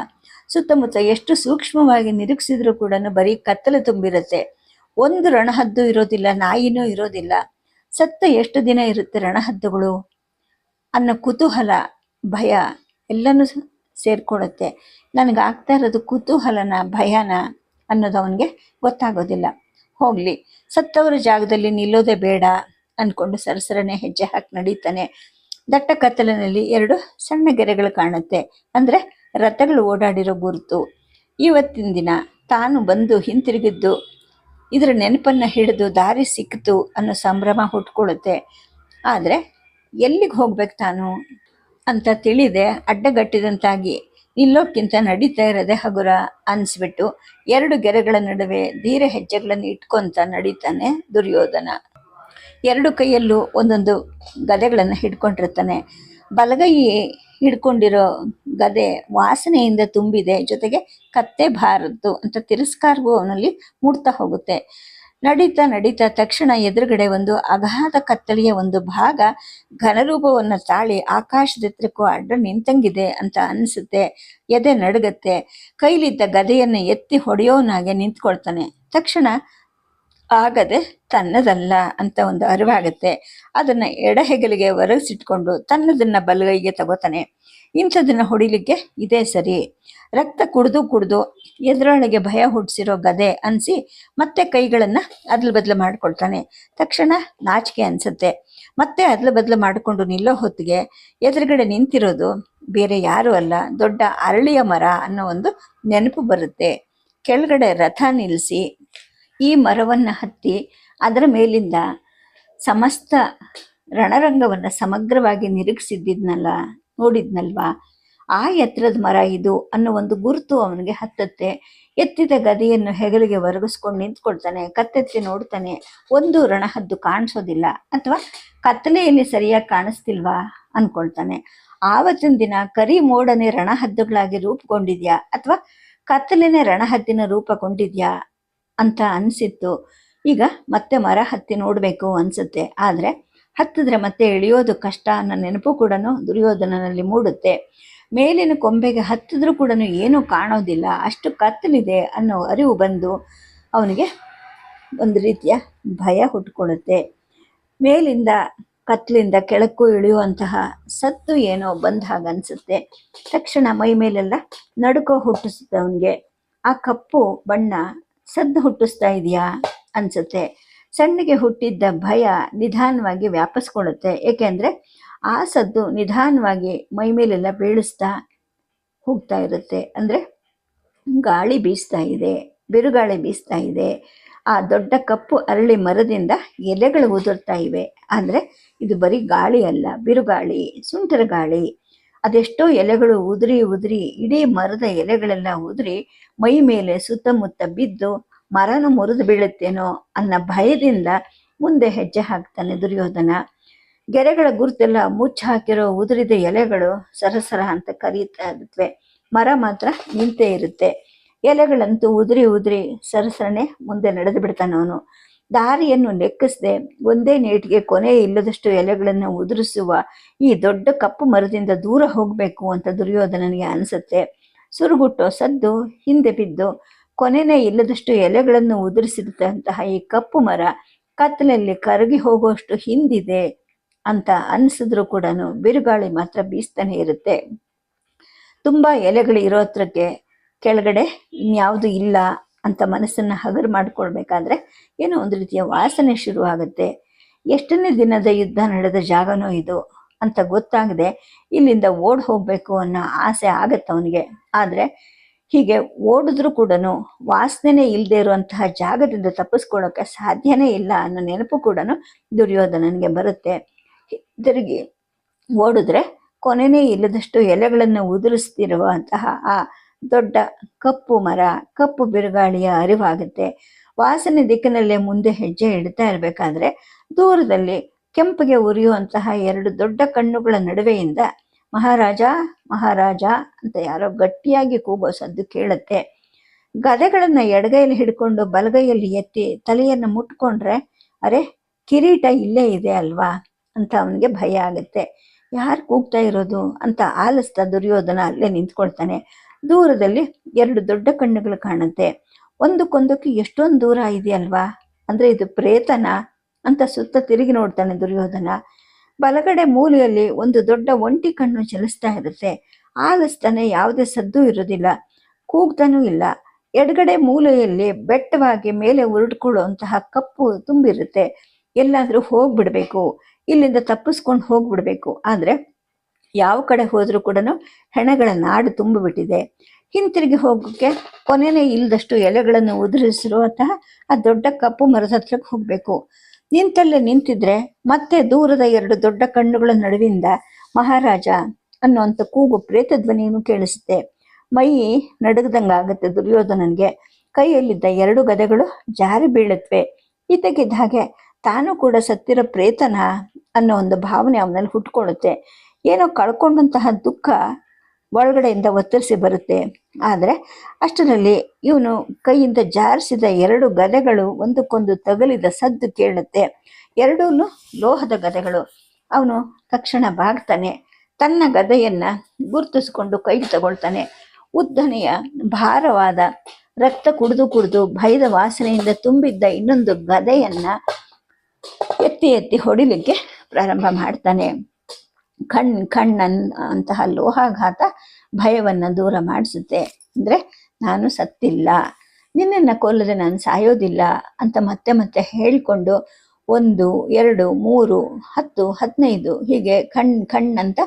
ಸುತ್ತಮುತ್ತ ಎಷ್ಟು ಸೂಕ್ಷ್ಮವಾಗಿ ನಿರೀಕ್ಷಿಸಿದ್ರು ಕೂಡ ಬರೀ ಕತ್ತಲು ತುಂಬಿರುತ್ತೆ. ಒಂದು ರಣಹದ್ದು ಇರೋದಿಲ್ಲ, ನಾಯಿನೂ ಇರೋದಿಲ್ಲ. ಸತ್ತ ಎಷ್ಟು ದಿನ ಇರುತ್ತೆ ರಣಹದ್ದುಗಳು? ಅನ್ನೋ ಕುತೂಹಲ, ಭಯ ಎಲ್ಲನೂ ಸೇರ್ಕೊಳ್ಳುತ್ತೆ ನನಗಾಗ್ತಾ ಇರೋದು ಕುತೂಹಲನ, ಭಯನ. ಅನ್ನೋದು ಅವನಿಗೆ ಗೊತ್ತಾಗೋದಿಲ್ಲ. ಹೋಗಲಿ, ಸತ್ತವರ ಜಾಗದಲ್ಲಿ ನಿಲ್ಲೋದೇ ಬೇಡ ಅಂದ್ಕೊಂಡು ಸರಸರನೆ ಹೆಜ್ಜೆ ಹಾಕಿ ನಡೀತಾನೆ. ದಟ್ಟ ಕತ್ತಲಿನಲ್ಲಿ ಎರಡು ಸಣ್ಣ ಗೆರೆಗಳು ಕಾಣುತ್ತೆ. ಅಂದರೆ ರಥಗಳು ಓಡಾಡಿರೋ ಗುರುತು. ಇವತ್ತಿನ ದಿನ ತಾನು ಬಂದು ಹಿಂತಿರುಗಿದ್ದು, ಇದರ ನೆನಪನ್ನು ಹಿಡಿದು ದಾರಿ ಸಿಕ್ಕಿತು ಅನ್ನೋ ಸಂಭ್ರಮ ಹುಟ್ಕೊಳ್ಳುತ್ತೆ. ಆದರೆ ಎಲ್ಲಿಗೆ ಹೋಗ್ಬೇಕು ತಾನು ಅಂತ ತಿಳಿದೆ ಅಡ್ಡಗಟ್ಟಿದಂತಾಗಿ. ನಿಲ್ಲೋಕ್ಕಿಂತ ನಡೀತಾ ಇರೋದೇ ಹಗುರ ಅನಿಸ್ಬಿಟ್ಟು ಎರಡು ಗೆರೆಗಳ ನಡುವೆ ಧೀರ ಹೆಜ್ಜೆಗಳನ್ನು ಇಟ್ಕೊಂತ ನಡೀತಾನೆ ದುರ್ಯೋಧನ. ಎರಡು ಕೈಯಲ್ಲೂ ಒಂದೊಂದು ಗದೆಗಳನ್ನು ಹಿಡ್ಕೊಂಡಿರ್ತಾನೆ. ಬಲಗೈ ಹಿಡ್ಕೊಂಡಿರೋ ಗದೆ ವಾಸನೆಯಿಂದ ತುಂಬಿದೆ. ಜೊತೆಗೆ ಕತ್ತೆ ಬಾರದ್ದು ಅಂತ ತಿರಸ್ಕಾರವೂ ಅವನಲ್ಲಿ ಮೂಡ್ತಾ ಹೋಗುತ್ತೆ. ನಡೀತಾ ನಡೀತಾ ತಕ್ಷಣ ಎದುರುಗಡೆ ಒಂದು ಅಗಾಧ ಕತ್ತಲೆಯ ಒಂದು ಭಾಗ ಘನರೂಪವನ್ನು ತಾಳಿ ಆಕಾಶದತ್ರಕ್ಕೂ ಅಡ್ಡ ನಿಂತಂಗಿದೆ ಅಂತ ಅನಿಸುತ್ತೆ. ಎದೆ ನಡುಗತ್ತೆ. ಕೈಲಿದ್ದ ಗದೆಯನ್ನು ಎತ್ತಿ ಹೊಡೆಯೋನಾಗೆ ನಿಂತ್ಕೊಳ್ತಾನೆ. ತಕ್ಷಣ ಆಗದೆ ತನ್ನದಲ್ಲ ಅಂತ ಒಂದು ಅರಿವಾಗುತ್ತೆ. ಅದನ್ನ ಎಡಹೆಗಲಿಗೆ ಒರಗಿಸಿಟ್ಕೊಂಡು ತನ್ನದನ್ನು ಬಲಗೈಗೆ ತಗೋತಾನೆ. ಇಂಥದನ್ನು ಹೊಡಿಲಿಕ್ಕೆ ಇದೇ ಸರಿ. ರಕ್ತ ಕುಡಿದು ಕುಡಿದು ಎದುರೊಳಗೆ ಭಯ ಹುಟ್ಟಿಸಿರೋ ಗದೆ ಅನಿಸಿ ಮತ್ತೆ ಕೈಗಳನ್ನು ಅದ್ಲು ಬದಲು ಮಾಡ್ಕೊಳ್ತಾನೆ. ತಕ್ಷಣ ನಾಚಿಕೆ ಅನಿಸುತ್ತೆ. ಮತ್ತೆ ಅದ್ಲು ಬದಲು ಮಾಡಿಕೊಂಡು ನಿಲ್ಲೋ ಹೊತ್ತಿಗೆ ಎದುರುಗಡೆ ನಿಂತಿರೋದು ಬೇರೆ ಯಾರೂ ಅಲ್ಲ, ದೊಡ್ಡ ಅರಳಿಯ ಮರ ಅನ್ನೋ ಒಂದು ನೆನಪು ಬರುತ್ತೆ. ಕೆಳಗಡೆ ರಥ ನಿಲ್ಲಿಸಿ ಈ ಮರವನ್ನು ಹತ್ತಿ ಅದರ ಮೇಲಿಂದ ಸಮಸ್ತ ರಣರಂಗವನ್ನು ಸಮಗ್ರವಾಗಿ ನಿರೀಕ್ಷಿಸಿದ್ದಿದ್ನಲ್ಲ ನೋಡಿದ್ನಲ್ವಾ? ಆ ಎತ್ತರದ ಮರ ಇದು ಅನ್ನೋ ಒಂದು ಗುರುತು ಅವನಿಗೆ ಹತ್ತತ್ತೆ. ಎತ್ತಿದ ಗದಿಯನ್ನು ಹೆಗಲಿಗೆ ಒರಗಿಸ್ಕೊಂಡು ನಿಂತ್ಕೊಳ್ತಾನೆ, ಕತ್ತೆತ್ತಿ ನೋಡ್ತಾನೆ, ಒಂದು ರಣಹದ್ದು ಕಾಣಿಸೋದಿಲ್ಲ ಅಥವಾ ಕತ್ತಲೆಯಲ್ಲಿ ಸರಿಯಾಗಿ ಕಾಣಿಸ್ತಿಲ್ವಾ ಅನ್ಕೊಳ್ತಾನೆ. ಆವತ್ತಿನ ದಿನ ಕರಿ ಮೋಡನೆ ರಣಹದ್ದುಗಳಾಗಿ ರೂಪುಗೊಂಡಿದ್ಯಾ ಅಥವಾ ಕತ್ತಲೆನೆ ರಣಹದ್ದಿನ ರೂಪಗೊಂಡಿದ್ಯಾ ಅಂತ ಅನಿಸಿತ್ತು. ಈಗ ಮತ್ತೆ ಮರ ಹತ್ತಿ ನೋಡಬೇಕು ಅನಿಸುತ್ತೆ. ಆದರೆ ಹತ್ತಿದ್ರೆ ಮತ್ತೆ ಇಳಿಯೋದು ಕಷ್ಟ ಅನ್ನೋ ನೆನಪು ಕೂಡ ದುರ್ಯೋಧನನಲ್ಲಿ ಮೂಡುತ್ತೆ. ಮೇಲಿನ ಕೊಂಬೆಗೆ ಹತ್ತಿದ್ರೂ ಕೂಡ ಏನೂ ಕಾಣೋದಿಲ್ಲ. ಅಷ್ಟು ಕತ್ತಲಿದೆ ಅನ್ನೋ ಅರಿವು ಬಂದು ಅವನಿಗೆ ಒಂದು ರೀತಿಯ ಭಯ ಹುಟ್ಕೊಳ್ಳುತ್ತೆ. ಮೇಲಿಂದ ಕತ್ಲಿಂದ ಕೆಳಕ್ಕೂ ಇಳಿಯುವಂತಹ ಸತ್ತು ಏನೋ ಬಂದ ಹಾಗೆ ಅನಿಸುತ್ತೆ. ತಕ್ಷಣ ಮೈ ಮೇಲೆಲ್ಲ ನಡುಕ ಹುಟ್ಟಿಸುತ್ತೆ ಅವನಿಗೆ. ಆ ಕಪ್ಪು ಬಣ್ಣ ಸದ್ದು ಹುಟ್ಟಿಸ್ತಾ ಇದೆಯಾ ಅನ್ಸುತ್ತೆ. ಸಣ್ಣಗೆ ಹುಟ್ಟಿದ್ದ ಭಯ ನಿಧಾನವಾಗಿ ವ್ಯಾಪಿಸ್ಕೊಳ್ಳುತ್ತೆ. ಏಕೆಂದ್ರೆ ಆ ಸದ್ದು ನಿಧಾನವಾಗಿ ಮೈಮೇಲೆಲ್ಲ ಬೀಳಿಸ್ತಾ ಹೋಗ್ತಾ ಇರುತ್ತೆ. ಅಂದರೆ ಗಾಳಿ ಬೀಸ್ತಾ ಇದೆ, ಬಿರುಗಾಳಿ ಬೀಸ್ತಾ ಇದೆ. ಆ ದೊಡ್ಡ ಕಪ್ಪು ಅರಳಿ ಮರದಿಂದ ಎಲೆಗಳು ಉದುರ್ತಾ ಇವೆ. ಅಂದರೆ ಇದು ಬರೀ ಗಾಳಿ ಅಲ್ಲ, ಬಿರುಗಾಳಿ, ಸುಂಟರ ಗಾಳಿ. ಅದೆಷ್ಟೋ ಎಲೆಗಳು ಉದುರಿ ಉದುರಿ ಇಡೀ ಮರದ ಎಲೆಗಳೆಲ್ಲ ಉದುರಿ ಮೈ ಮೇಲೆ ಸುತ್ತಮುತ್ತ ಬಿದ್ದು ಮರನು ಮುರಿದು ಬೀಳುತ್ತೇನೋ ಅನ್ನೋ ಭಯದಿಂದ ಮುಂದೆ ಹೆಜ್ಜೆ ಹಾಕ್ತಾನೆ ದುರ್ಯೋಧನ. ಗೆರೆಗಳ ಗುರುತೆಲ್ಲ ಮುಚ್ಚ ಹಾಕಿರೋ ಉದುರಿದ ಎಲೆಗಳು ಸರಸರ ಅಂತ ಕರೀತಾ ಇರುತ್ತವೆ ಮರ ಮಾತ್ರ ನಿಂತೇ ಇರುತ್ತೆ. ಎಲೆಗಳಂತೂ ಉದುರಿ ಉದುರಿ ಸರಸರನೆ ಮುಂದೆ ನಡೆದು ಬಿಡ್ತಾನವನು ದಾರಿಯನ್ನು ಲೆಕ್ಕಿಸದೆ ಒಂದೇ ನೇಟಿಗೆ ಕೊನೆ ಇಲ್ಲದಷ್ಟು ಎಲೆಗಳನ್ನು ಉದುರಿಸುವ ಈ ದೊಡ್ಡ ಕಪ್ಪು ಮರದಿಂದ ದೂರ ಹೋಗಬೇಕು ಅಂತ ದುರ್ಯೋಧನನಿಗೆ ಅನಿಸುತ್ತೆ. ಸುರುಗುಟ್ಟೋ, ಸದ್ದು, ಹಿಂದೆ ಬಿದ್ದು ಕೊನೆನೇ ಇಲ್ಲದಷ್ಟು ಎಲೆಗಳನ್ನು ಉದುರಿಸಿದಂತಹ ಈ ಕಪ್ಪು ಮರ ಕತ್ತಲಲ್ಲಿ ಕರಗಿ ಹೋಗುವಷ್ಟು ಹಿಂದಿದೆ. ಅಂತ ಅನಿಸಿದ್ರು ಕೂಡ ಬಿರುಗಾಳಿ ಮಾತ್ರ ಬೀಸ್ತಾನೆ ಇರುತ್ತೆ. ತುಂಬ ಎಲೆಗಳು ಇರೋ ಹತ್ರಕ್ಕೆ ಕೆಳಗಡೆ ಇನ್ಯಾವುದು ಇಲ್ಲ ಅಂತ ಮನಸ್ಸನ್ನ ಹಗರು ಮಾಡ್ಕೊಳ್ಬೇಕಾದ್ರೆ ಏನೋ ಒಂದು ರೀತಿಯ ವಾಸನೆ ಶುರುವಾಗುತ್ತೆ ಎಷ್ಟನೇ ದಿನದ ಯುದ್ಧ ನಡೆದ ಜಾಗನೋ ಇದು ಅಂತ ಗೊತ್ತಾಗದೆ ಇಲ್ಲಿಂದ ಓಡ್ ಹೋಗ್ಬೇಕು ಅನ್ನೋ ಆಸೆ ಆಗತ್ತೆ ಅವನಿಗೆ. ಆದ್ರೆ ಹೀಗೆ ಓಡಿದ್ರು ಕೂಡ ವಾಸನೆ ಇಲ್ಲದೆ ಇರುವಂತಹ ಜಾಗದಿಂದ ತಪ್ಪಿಸ್ಕೊಳ್ಳೋಕೆ ಸಾಧ್ಯನೇ ಇಲ್ಲ ಅನ್ನೋ ನೆನಪು ಕೂಡ ದುರ್ಯೋಧನನಿಗೆ ಬರುತ್ತೆ. ತಿರುಗಿ ಓಡಿದ್ರೆ ಕೊನೆನೇ ಇಲ್ಲದಷ್ಟು ಎಲೆಗಳನ್ನು ಉದುರಿಸ್ತಿರುವಂತಹ ಆ ದೊಡ್ಡ ಕಪ್ಪು ಮರ, ಕಪ್ಪು ಬಿರುಗಾಳಿಯ ಅರಿವಾಗುತ್ತೆ. ವಾಸನೆ ದಿಕ್ಕಿನಲ್ಲೇ ಮುಂದೆ ಹೆಜ್ಜೆ ಇಡ್ತಾ ಇರಬೇಕಾದ್ರೆ ದೂರದಲ್ಲಿ ಕೆಂಪಿಗೆ ಉರಿಯುವಂತಹ ಎರಡು ದೊಡ್ಡ ಕಣ್ಣುಗಳ ನಡುವೆಯಿಂದ ಮಹಾರಾಜ ಮಹಾರಾಜ ಅಂತ ಯಾರೋ ಗಟ್ಟಿಯಾಗಿ ಕೂಗೋ ಸದ್ದು ಕೇಳುತ್ತೆ. ಗದೆಗಳನ್ನು ಎಡಗೈಯಲ್ಲಿ ಹಿಡ್ಕೊಂಡು ಬಲಗೈಯಲ್ಲಿ ಎತ್ತಿ ತಲೆಯನ್ನು ಮುಟ್ಕೊಂಡ್ರೆ, ಅರೆ ಕಿರೀಟ ಇಲ್ಲೇ ಇದೆ ಅಲ್ವಾ? ಅಂತ ಅವನಿಗೆ ಭಯ ಆಗುತ್ತೆ. ಯಾರು ಕೂಗ್ತಾ ಇರೋದು ಅಂತ ಆಲಿಸ್ತಾ ದುರ್ಯೋಧನ ಅಲ್ಲೇ ನಿಂತ್ಕೊಳ್ತಾನೆ. ದೂರದಲ್ಲಿ ಎರಡು ದೊಡ್ಡ ಕಣ್ಣುಗಳು ಕಾಣುತ್ತೆ. ಒಂದಕ್ಕೊಂದಕ್ಕೆ ಎಷ್ಟೊಂದು ದೂರ ಇದೆಯಲ್ವಾ? ಅಂದ್ರೆ ಇದು ಪ್ರೇತನ ಅಂತ ಸುತ್ತ ತಿರುಗಿ ನೋಡ್ತಾನೆ ದುರ್ಯೋಧನ. ಬಲಗಡೆ ಮೂಲೆಯಲ್ಲಿ ಒಂದು ದೊಡ್ಡ ಒಂಟಿ ಕಣ್ಣು ಚಲಿಸ್ತಾ ಇರುತ್ತೆ. ಆಲಿಸ್ತಾನೆ ಯಾವುದೇ ಸದ್ದು ಇರೋದಿಲ್ಲ ಕೂಗ್ತಾನೂ ಇಲ್ಲ. ಎಡಗಡೆ ಮೂಲೆಯಲ್ಲಿ ಬೆಟ್ಟವಾಗಿ ಮೇಲೆ ಉರುಡ್ಕೊಳ್ಳುವಂತಹ ಕಪ್ಪು ತುಂಬಿರುತ್ತೆ. ಎಲ್ಲಾದ್ರೂ ಹೋಗ್ಬಿಡ್ಬೇಕು. ಇಲ್ಲಿಂದ ತಪ್ಪಿಸ್ಕೊಂಡು ಹೋಗ್ಬಿಡ್ಬೇಕು. ಆದರೆ ಯಾವ ಕಡೆ ಹೋದರೂ ಕೂಡ ಹೆಣಗಳ ನಾಡು ತುಂಬಿಬಿಟ್ಟಿದೆ. ಹಿಂತಿರುಗಿ ಹೋಗೋಕ್ಕೆ ಕೊನೆನೇ ಇಲ್ಲದಷ್ಟು ಎಲೆಗಳನ್ನು ಉದುರಿಸಿರುವಂತಹ ಆ ದೊಡ್ಡ ಕಪ್ಪು ಮರದ ಹತ್ರಕ್ಕೆ ಹೋಗ್ಬೇಕು. ನಿಂತಲ್ಲೇ ನಿಂತಿದ್ರೆ ಮತ್ತೆ ದೂರದ ಎರಡು ದೊಡ್ಡ ಕಣ್ಣುಗಳ ನಡುವಿಂದ ಮಹಾರಾಜ ಅನ್ನುವಂಥ ಕೂಗು ಪ್ರೇತ ಧ್ವನಿಯನ್ನು ಕೇಳಿಸುತ್ತೆ. ಮೈ ನಡುಗದಂಗಾಗತ್ತೆ ದುರ್ಯೋಧನನ್ಗೆ. ಕೈಯಲ್ಲಿದ್ದ ಎರಡು ಗದೆಗಳು ಜಾರಿ ಬೀಳುತ್ತವೆ ಇತ್ತಗಿದ್ದ ಹಾಗೆ ತಾನು ಕೂಡ ಸತ್ತಿರೋ ಪ್ರೇತನ ಅನ್ನೋ ಒಂದು ಭಾವನೆ ಅವನಲ್ಲಿ ಹುಟ್ಕೊಳ್ಳುತ್ತೆ. ಏನೋ ಕಳ್ಕೊಂಡಂತಹ ದುಃಖ ಒಳಗಡೆಯಿಂದ ಒತ್ತರಿಸಿ ಬರುತ್ತೆ. ಆದರೆ ಅಷ್ಟರಲ್ಲಿ ಇವನು ಕೈಯಿಂದ ಜಾರಿಸಿದ ಎರಡು ಗದೆಗಳು ಒಂದಕ್ಕೊಂದು ತಗಲಿದ ಸದ್ದು ಕೇಳುತ್ತೆ. ಎರಡೂ ಲೋಹದ ಗದೆಗಳು. ಅವನು ತಕ್ಷಣ ಬಾಗ್ತಾನೆ. ತನ್ನ ಗದೆಯನ್ನ ಗುರುತಿಸಿಕೊಂಡು ಕೈಗೆ ತಗೊಳ್ತಾನೆ. ಉದ್ದನೆಯ ಭಾರವಾದ ರಕ್ತ ಕುಡಿದು ಕುಡಿದು ಭಯದ ವಾಸನೆಯಿಂದ ತುಂಬಿದ್ದ ಇನ್ನೊಂದು ಗದೆಯನ್ನ ಎತ್ತಿ ಎತ್ತಿ ಹೊಡಿಲಿಕ್ಕೆ ಪ್ರಾರಂಭ ಮಾಡ್ತಾನೆ. ಕಣ್, ಕಣ್ಣನ್ ಅಂತಹ ಲೋಹಾಘಾತ ಭಯವನ್ನ ದೂರ ಮಾಡಿಸುತ್ತೆ. ಅಂದ್ರೆ ನಾನು ಸತ್ತಿಲ್ಲ, ನಿನ್ನನ್ನು ಕೊಲ್ಲದೆ ನಾನು ಸಾಯೋದಿಲ್ಲ ಅಂತ ಮತ್ತೆ ಮತ್ತೆ ಹೇಳಿಕೊಂಡು ಒಂದು, ಎರಡು, ಮೂರು, ಹತ್ತು, ಹದಿನೈದು ಹೀಗೆ ಕಣ್ ಕಣ್ಣಂತ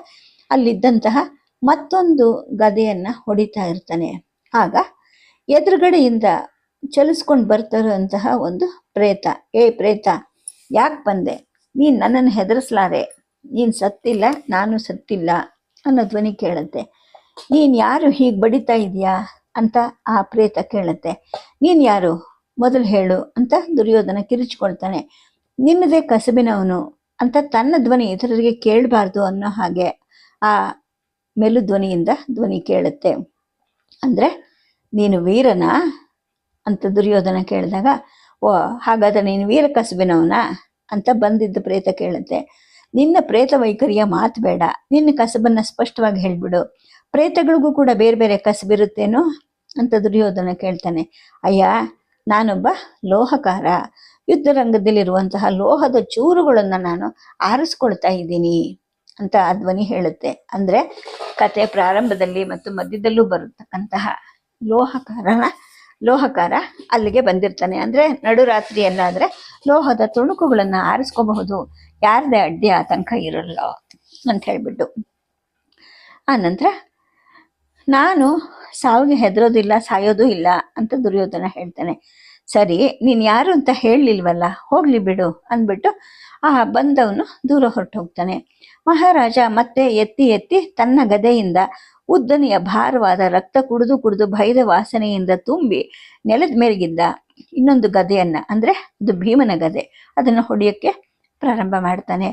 ಅಲ್ಲಿದ್ದಂತಹ ಮತ್ತೊಂದು ಗದೆಯನ್ನ ಹೊಡಿತಾ ಇರ್ತಾನೆ. ಆಗ ಎದುರುಗಡೆಯಿಂದ ಚಲಿಸ್ಕೊಂಡು ಬರ್ತಿರುವಂತಹ ಒಂದು ಪ್ರೇತ. ಏ ಪ್ರೇತ ಯಾಕೆ ಬಂದೆ? ನೀನು ನನ್ನನ್ನು ಹೆದರಿಸ್ಲಾರೆ. ನೀನು ಸತ್ತಿಲ್ಲ, ನಾನು ಸತ್ತಿಲ್ಲ ಅನ್ನೋ ಧ್ವನಿ ಕೇಳುತ್ತೆ. ನೀನು ಯಾರು ಹೀಗೆ ಬಡಿತಾ ಇದೆಯಾ ಅಂತ ಆ ಪ್ರೇತ ಕೇಳುತ್ತೆ. ನೀನು ಯಾರು? ಮೊದಲು ಹೇಳು ಅಂತ ದುರ್ಯೋಧನ ಕಿರಿಚಿಕೊಳ್ತಾನೆ. ನಿನ್ನದೇ ಕಸಬಿನವನು ಅಂತ ತನ್ನ ಧ್ವನಿ ಇತರರಿಗೆ ಕೇಳಬಾರ್ದು ಅನ್ನೋ ಹಾಗೆ ಆ ಮೆಲು ಧ್ವನಿಯಿಂದ ಧ್ವನಿ ಕೇಳುತ್ತೆ. ಅಂದರೆ ನೀನು ವೀರನ ಅಂತ ದುರ್ಯೋಧನ ಕೇಳಿದಾಗ ಓ, ಹಾಗಾದ್ರೆ ನೀನು ವೀರ ಕಸಬಿನವನಾ ಅಂತ ಬಂದಿದ್ದ ಪ್ರೇತ ಕೇಳುತ್ತೆ. ನಿನ್ನ ಪ್ರೇತ ವೈಖರಿಯ ಮಾತು ಬೇಡ. ನಿನ್ನ ಕಸಬನ್ನ ಸ್ಪಷ್ಟವಾಗಿ ಹೇಳ್ಬಿಡು. ಪ್ರೇತಗಳಿಗೂ ಕೂಡ ಬೇರೆ ಬೇರೆ ಕಸಬಿರುತ್ತೇನೋ? ಅಂತ ದುರ್ಯೋಧನ ಕೇಳ್ತಾನೆ. ಅಯ್ಯ, ನಾನೊಬ್ಬ ಲೋಹಕಾರ. ಯುದ್ಧರಂಗದಲ್ಲಿರುವಂತಹ ಲೋಹದ ಚೂರುಗಳನ್ನು ನಾನು ಆರಿಸ್ಕೊಳ್ತಾ ಇದ್ದೀನಿ ಅಂತ ಆ ಧ್ವನಿ ಹೇಳುತ್ತೆ. ಅಂದ್ರೆ ಕತೆ ಪ್ರಾರಂಭದಲ್ಲಿ ಮತ್ತು ಮಧ್ಯದಲ್ಲೂ ಬರತಕ್ಕಂತಹ ಲೋಹಕಾರನ ಲೋಹಕಾರ ಅಲ್ಲಿಗೆ ಬಂದಿರ್ತಾನೆ. ಅಂದ್ರೆ ನಡುರಾತ್ರಿ ಎಲ್ಲಾದ್ರೆ ಲೋಹದ ತುಣುಕುಗಳನ್ನ ಆರಿಸ್ಕೋಬಹುದು. ಯಾರದೇ ಅಡ್ಡಿ ಆತಂಕ ಇರಲ್ಲ ಅಂತ ಹೇಳ್ಬಿಟ್ಟು. ಆ ನಂತರ ನಾನು ಸಾವಿಗೆ ಹೆದರೋದಿಲ್ಲ, ಸಾಯೋದು ಇಲ್ಲ ಅಂತ ದುರ್ಯೋಧನ ಹೇಳ್ತಾನೆ. ಸರಿ, ನೀನು ಯಾರು ಅಂತ ಹೇಳಲಿಲ್ವಲ್ಲ, ಹೋಗ್ಲಿ ಬಿಡು ಅಂದ್ಬಿಟ್ಟು ಆ ಬಂದವನು ದೂರ ಹೊರಟು ಹೋಗ್ತಾನೆ ಮಹಾರಾಜ ಮತ್ತೆ ಎತ್ತಿ ಎತ್ತಿ ತನ್ನ ಗದೆಯಿಂದ ಉದ್ದನೆಯ ಭಾರವಾದ ರಕ್ತ ಕುಡಿದು ಕುಡಿದು ಭಯದ ವಾಸನೆಯಿಂದ ತುಂಬಿ ನೆಲದ ಮೇಲಿಗಿದ್ದ ಇನ್ನೊಂದು ಗದೆಯನ್ನ, ಅಂದ್ರೆ ಅದು ಭೀಮನ ಗದೆ, ಅದನ್ನು ಹೊಡೆಯೋಕ್ಕೆ ಪ್ರಾರಂಭ ಮಾಡ್ತಾನೆ.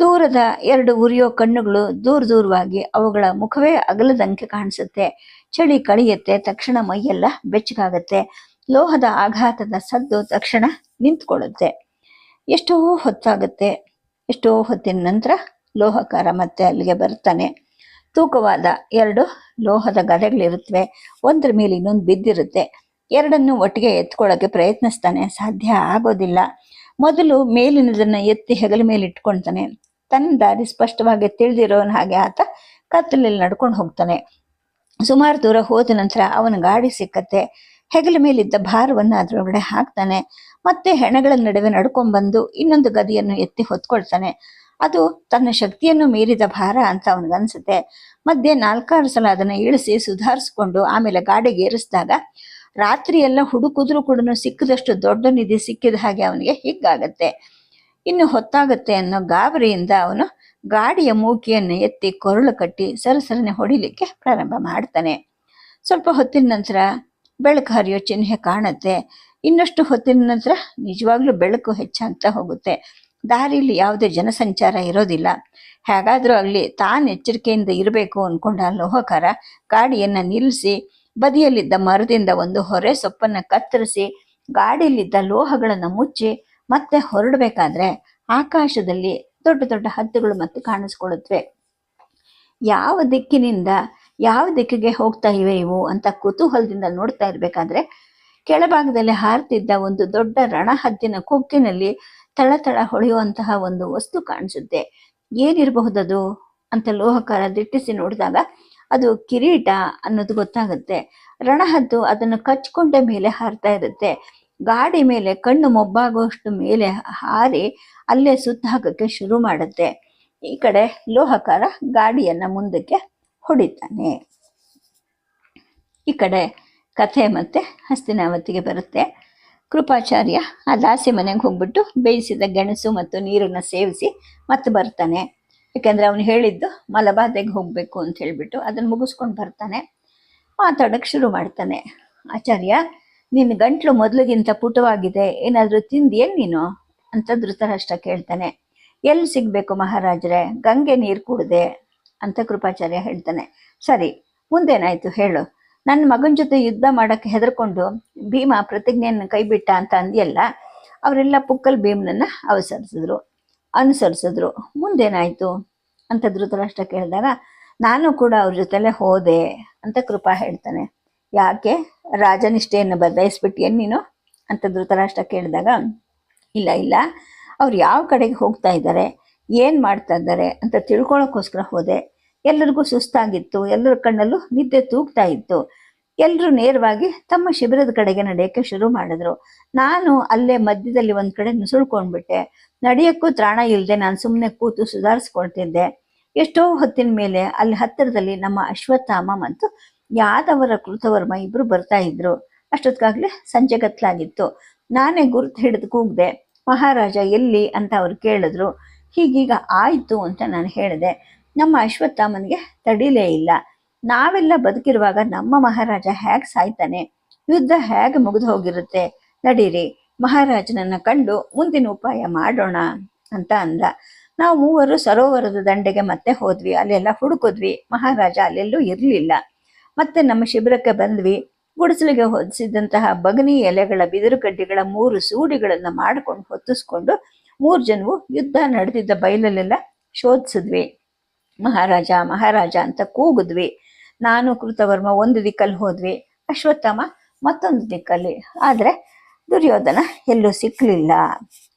ದೂರದ ಎರಡು ಉರಿಯೋ ಕಣ್ಣುಗಳು ದೂರ ದೂರವಾಗಿ ಅವುಗಳ ಮುಖವೇ ಅಗಲದಂಕೆ ಕಾಣಿಸುತ್ತೆ. ಚಳಿ ಕಳಿಯುತ್ತೆ, ತಕ್ಷಣ ಮೈಯೆಲ್ಲ ಬೆಚ್ಚಗಾಗತ್ತೆ. ಲೋಹದ ಆಘಾತದ ಸದ್ದು ತಕ್ಷಣ ನಿಂತ್ಕೊಳ್ಳುತ್ತೆ. ಎಷ್ಟೋ ಹೊತ್ತಾಗುತ್ತೆ, ಎಷ್ಟೋ ಹೊತ್ತಿನ ನಂತರ ಲೋಹಕಾರ ಮತ್ತೆ ಅಲ್ಲಿಗೆ ಬರ್ತಾನೆ. ತೂಕವಾದ ಎರಡು ಲೋಹದ ಗದೆಗಳಿರುತ್ತವೆ. ಒಂದ್ರ ಮೇಲೆ ಇನ್ನೊಂದು ಬಿದ್ದಿರುತ್ತೆ. ಎರಡನ್ನು ಒಟ್ಟಿಗೆ ಎತ್ಕೊಳ್ಳೋಕೆ ಪ್ರಯತ್ನಿಸ್ತಾನೆ. ಸಾಧ್ಯ ಆಗೋದಿಲ್ಲ. ಮೊದಲು ಮೇಲಿನದನ್ನ ಎತ್ತಿ ಹೆಗಲ ಮೇಲೆ ಇಟ್ಕೊಳ್ತಾನೆ. ತನ್ನ ದಾರಿ ಸ್ಪಷ್ಟವಾಗಿ ತಿಳಿದಿರೋನ ಹಾಗೆ ಆತ ಕತ್ತಲಲ್ಲಿ ನಡ್ಕೊಂಡು ಹೋಗ್ತಾನೆ. ಸುಮಾರು ದೂರ ಹೋದ ನಂತರ ಅವನ ಗಾಡಿ ಸಿಕ್ಕತ್ತೆ. ಹೆಗಲ ಮೇಲಿದ್ದ ಭಾರವನ್ನು ಅದರೊಳಗಡೆ ಹಾಕ್ತಾನೆ. ಮತ್ತೆ ಹೆಣಗಳ ನಡುವೆ ನಡ್ಕೊಂಡ್ಬಂದು ಇನ್ನೊಂದು ಗದಿಯನ್ನು ಎತ್ತಿ ಹೊತ್ಕೊಳ್ತಾನೆ. ಅದು ತನ್ನ ಶಕ್ತಿಯನ್ನು ಮೀರಿದ ಭಾರ ಅಂತ ಅವನಿಗನ್ಸುತ್ತೆ. ಮಧ್ಯೆ ನಾಲ್ಕಾರು ಸಲ ಅದನ್ನ ಇಳಿಸಿ ಸುಧಾರಿಸ್ಕೊಂಡು ಆಮೇಲೆ ಗಾಡಿಗೆ ಏರಿಸಿದಾಗ ರಾತ್ರಿ ಎಲ್ಲ ಹುಡುಕಿದ್ರು ಕೂಡ ಸಿಕ್ಕದಷ್ಟು ದೊಡ್ಡ ನಿಧಿ ಸಿಕ್ಕಿದ ಹಾಗೆ ಅವನಿಗೆ ಹಿಗ್ಗಾಗತ್ತೆ. ಇನ್ನು ಹೊತ್ತಾಗುತ್ತೆ ಅನ್ನೋ ಗಾಬರಿಯಿಂದ ಅವನು ಗಾಡಿಯ ಮೂಕಿಯನ್ನು ಎತ್ತಿ ಕೊರಳು ಕಟ್ಟಿ ಸರಸರನೆ ಹೊಡಿಲಿಕ್ಕೆ ಪ್ರಾರಂಭ ಮಾಡ್ತಾನೆ. ಸ್ವಲ್ಪ ಹೊತ್ತಿನ ನಂತರ ಬೆಳಕು ಹರಿಯೋ ಚಿಹ್ನೆ ಕಾಣುತ್ತೆ. ಇನ್ನಷ್ಟು ಹೊತ್ತಿನ ನಂತರ ನಿಜವಾಗ್ಲೂ ಬೆಳಕು ಹೆಚ್ಚಾಗ್ತಾ ಹೋಗುತ್ತೆ. ದಾರಿಯಲ್ಲಿ ಯಾವುದೇ ಜನಸಂಚಾರ ಇರೋದಿಲ್ಲ. ಹೇಗಾದರೂ ಅಲ್ಲಿ ತಾನು ಎಚ್ಚರಿಕೆಯಿಂದ ಇರಬೇಕು ಅಂದ್ಕೊಂಡ ಲೋಹಕಾರ ಗಾಡಿಯನ್ನು ನಿಲ್ಲಿಸಿ ಬದಿಯಲ್ಲಿದ್ದ ಮರದಿಂದ ಒಂದು ಹೊರೆ ಸೊಪ್ಪನ್ನು ಕತ್ತರಿಸಿ, ಗಾಡಿಯಲ್ಲಿದ್ದ ಲೋಹಗಳನ್ನು ಮುಚ್ಚಿ ಮತ್ತೆ ಹೊರಡಬೇಕಾದ್ರೆ ಆಕಾಶದಲ್ಲಿ ದೊಡ್ಡ ದೊಡ್ಡ ಹದ್ದುಗಳು ಮತ್ತೆ ಕಾಣಿಸ್ಕೊಳ್ಳುತ್ತವೆ ಯಾವ ದಿಕ್ಕಿನಿಂದ ಯಾವ ದಿಕ್ಕಿಗೆ ಹೋಗ್ತಾ ಇವೆ ಇವು ಅಂತ ಕುತೂಹಲದಿಂದ ನೋಡ್ತಾ ಇರಬೇಕಾದ್ರೆ, ಕೆಳಭಾಗದಲ್ಲಿ ಹಾರ್ತಿದ್ದ ಒಂದು ದೊಡ್ಡ ರಣಹದ್ದಿನ ಕೊಕ್ಕಿನಲ್ಲಿ ತಳತಳ ಹೊಳೆಯುವಂತಹ ಒಂದು ವಸ್ತು ಕಾಣಿಸುತ್ತೆ. ಏನಿರಬಹುದದು ಅಂತ ಲೋಹಕಾರ ದಿಟ್ಟಿಸಿ ನೋಡಿದಾಗ ಅದು ಕಿರೀಟ ಅನ್ನೋದು ಗೊತ್ತಾಗುತ್ತೆ. ರಣಹದ್ದು ಅದನ್ನು ಕಚ್ಕೊಂಡ ಮೇಲೆ ಹಾರ್ತಾ ಇರುತ್ತೆ. ಗಾಡಿ ಮೇಲೆ ಕಣ್ಣು ಮೊಬ್ಬಾಗುವಷ್ಟು ಮೇಲೆ ಹಾರಿ ಅಲ್ಲೇ ಸುತ್ತ ಹಾಕಕ್ಕೆ ಶುರು ಮಾಡುತ್ತೆ. ಈ ಕಡೆ ಲೋಹಕಾರ ಗಾಡಿಯನ್ನ ಮುಂದಕ್ಕೆ ಹೊಡಿತಾನೆ. ಈ ಕಡೆ ಕಥೆ ಮತ್ತೆ ಹಸ್ತಿನಾವತಿಗೆ ಬರುತ್ತೆ. ಕೃಪಾಚಾರ್ಯ ಆ ದಾಸಿ ಮನೆಗೆ ಹೋಗ್ಬಿಟ್ಟು ಬೇಯಿಸಿದ ಗೆಣಸು ಮತ್ತು ನೀರನ್ನು ಸೇವಿಸಿ ಮತ್ತೆ ಬರ್ತಾನೆ. ಯಾಕೆಂದರೆ ಅವನು ಹೇಳಿದ್ದು ಮಲಬಾಧೆಗೆ ಹೋಗಬೇಕು ಅಂತ ಹೇಳಿಬಿಟ್ಟು ಅದನ್ನು ಮುಗಿಸ್ಕೊಂಡು ಬರ್ತಾನೆ. ಮಾತಾಡೋಕ್ಕೆ ಶುರು ಮಾಡ್ತಾನೆ. ಆಚಾರ್ಯ ನಿನ್ನ ಗಂಟ್ಲು ಮೊದಲಿಗಿಂತ ಪುಟವಾಗಿದೆ, ಏನಾದರೂ ತಿಂದಿಯೇನು ನೀನು? ಅಂತ ಧೃತರಾಷ್ಟ್ರ ಕೇಳ್ತಾನೆ. ಎಲ್ಲಿ ಸಿಗಬೇಕು ಮಹಾರಾಜರೇ? ಗಂಗೆ ನೀರು ಕುಡಿದೆ ಅಂತ ಕೃಪಾಚಾರ್ಯ ಹೇಳ್ತಾನೆ. ಸರಿ, ಮುಂದೇನಾಯಿತು ಹೇಳು. ನನ್ನ ಮಗನ ಜೊತೆ ಯುದ್ಧ ಮಾಡಕ್ಕೆ ಹೆದರ್ಕೊಂಡು ಭೀಮ ಪ್ರತಿಜ್ಞೆಯನ್ನು ಕೈಬಿಟ್ಟ ಅಂತ ಅಂದಿಯಲ್ಲ, ಅವರೆಲ್ಲ ಪುಕ್ಕಲ್ ಭೀಮನನ್ನ ಅವಸರಿಸಿದ್ರು, ಅನುಸರಿಸಿದ್ರು. ಮುಂದೇನಾಯ್ತು ಅಂತ ಧೃತರಾಷ್ಟ್ರ ಕೇಳಿದಾಗ, ನಾನು ಕೂಡ ಅವ್ರ ಜೊತೆಲೆ ಹೋದೆ ಅಂತ ಕೃಪಾ ಹೇಳ್ತಾನೆ. ಯಾಕೆ? ರಾಜನಿಷ್ಠೆಯನ್ನು ಬದಲಾಯಿಸ್ಬಿಟ್ಟಿಯನ್ ನೀನು? ಅಂತ ಧೃತರಾಷ್ಟ್ರ ಕೇಳಿದಾಗ, ಇಲ್ಲ ಇಲ್ಲ, ಅವ್ರು ಯಾವ ಕಡೆಗೆ ಹೋಗ್ತಾ ಇದ್ದಾರೆ, ಏನು ಮಾಡ್ತಾ ಇದ್ದಾರೆ ಅಂತ ತಿಳ್ಕೊಳ್ಳೋಕ್ಕೋಸ್ಕರ ಹೋದೆ. ಎಲ್ಲರಿಗೂ ಸುಸ್ತಾಗಿತ್ತು. ಎಲ್ಲರ ಕಣ್ಣಲ್ಲೂ ನಿದ್ದೆ ತೂಗ್ತಾ ಇತ್ತು. ಎಲ್ಲರೂ ನೇರವಾಗಿ ತಮ್ಮ ಶಿಬಿರದ ಕಡೆಗೆ ನಡೆಯಕ್ಕೆ ಶುರು ಮಾಡಿದ್ರು. ನಾನು ಅಲ್ಲೇ ಮಧ್ಯದಲ್ಲಿ ಒಂದ್ ಕಡೆ ನುಸುಳ್ಕೊಂಡ್ಬಿಟ್ಟೆ. ನಡೆಯೋಕ್ಕೂ ತ್ರಾಣ ಇಲ್ಲದೆ ನಾನು ಸುಮ್ಮನೆ ಕೂತು ಸುಧಾರಿಸ್ಕೊಳ್ತಿದ್ದೆ. ಎಷ್ಟೋ ಹೊತ್ತಿನ ಮೇಲೆ ಅಲ್ಲಿ ಹತ್ತಿರದಲ್ಲಿ ನಮ್ಮ ಅಶ್ವತ್ಥಾಮ ಮತ್ತು ಯಾದವರ ಕೃತವರ್ಮ ಇಬ್ರು ಬರ್ತಾ ಇದ್ರು. ಅಷ್ಟೊತ್ತಿಗಾಗಲೇ ಸಂಜೆ ಕತ್ಲಾಗಿತ್ತು ನಾನೇ ಗುರುತು ಹಿಡಿದು ಕೂಗ್ದೆ, ಮಹಾರಾಜ ಎಲ್ಲಿ? ಅಂತ ಅವ್ರು ಕೇಳಿದ್ರು. ಹೀಗೀಗ ಆಯ್ತು ಅಂತ ನಾನು ಹೇಳಿದೆ. ನಮ್ಮ ಅಶ್ವತ್ಥಾಮನಿಗೆ ತಡಿಲೇ ಇಲ್ಲ. ನಾವೆಲ್ಲ ಬದುಕಿರುವಾಗ ನಮ್ಮ ಮಹಾರಾಜ ಹೇಗೆ ಸಾಯ್ತಾನೆ? ಯುದ್ಧ ಹೇಗೆ ಮುಗಿದು ಹೋಗಿರುತ್ತೆ? ನಡೀರಿ, ಮಹಾರಾಜನನ್ನ ಕಂಡು ಮುಂದಿನ ಉಪಾಯ ಮಾಡೋಣ ಅಂತ ಅಂದ. ನಾವು ಮೂವರು ಸರೋವರದ ದಂಡೆಗೆ ಮತ್ತೆ ಹೋದ್ವಿ. ಅಲ್ಲೆಲ್ಲ ಹುಡುಕಿದ್ವಿ. ಮಹಾರಾಜ ಅಲ್ಲೆಲ್ಲೂ ಇರಲಿಲ್ಲ. ಮತ್ತೆ ನಮ್ಮ ಶಿಬಿರಕ್ಕೆ ಬಂದ್ವಿ. ಗುಡಿಸಲಿಗೆ ಹೊದಿಸಿದಂತಹ ಬಗನಿ ಎಲೆಗಳ ಬಿದಿರು ಕಡ್ಡಿಗಳ ಮೂರು ಸೂಡಿಗಳನ್ನ ಮಾಡ್ಕೊಂಡು ಹೊತ್ತಿಸ್ಕೊಂಡು ಮೂರು ಜನವು ಯುದ್ಧ ನಡೆದಿದ್ದ ಬಯಲಲ್ಲೆಲ್ಲ ಶೋಧಿಸಿದ್ವಿ. ಮಹಾರಾಜ ಮಹಾರಾಜ ಅಂತ ಕೂಗಿದ್ವಿ. ನಾನು ಕೃತವರ್ಮ ಒಂದು ದಿಕ್ಕಲ್ಲಿ ಹೋದ್ವಿ, ಅಶ್ವತ್ಥಾಮ ಮತ್ತೊಂದು ದಿಕ್ಕಲ್ಲಿ. ಆದರೆ ದುರ್ಯೋಧನ ಎಲ್ಲೂ ಸಿಕ್ಕಲಿಲ್ಲ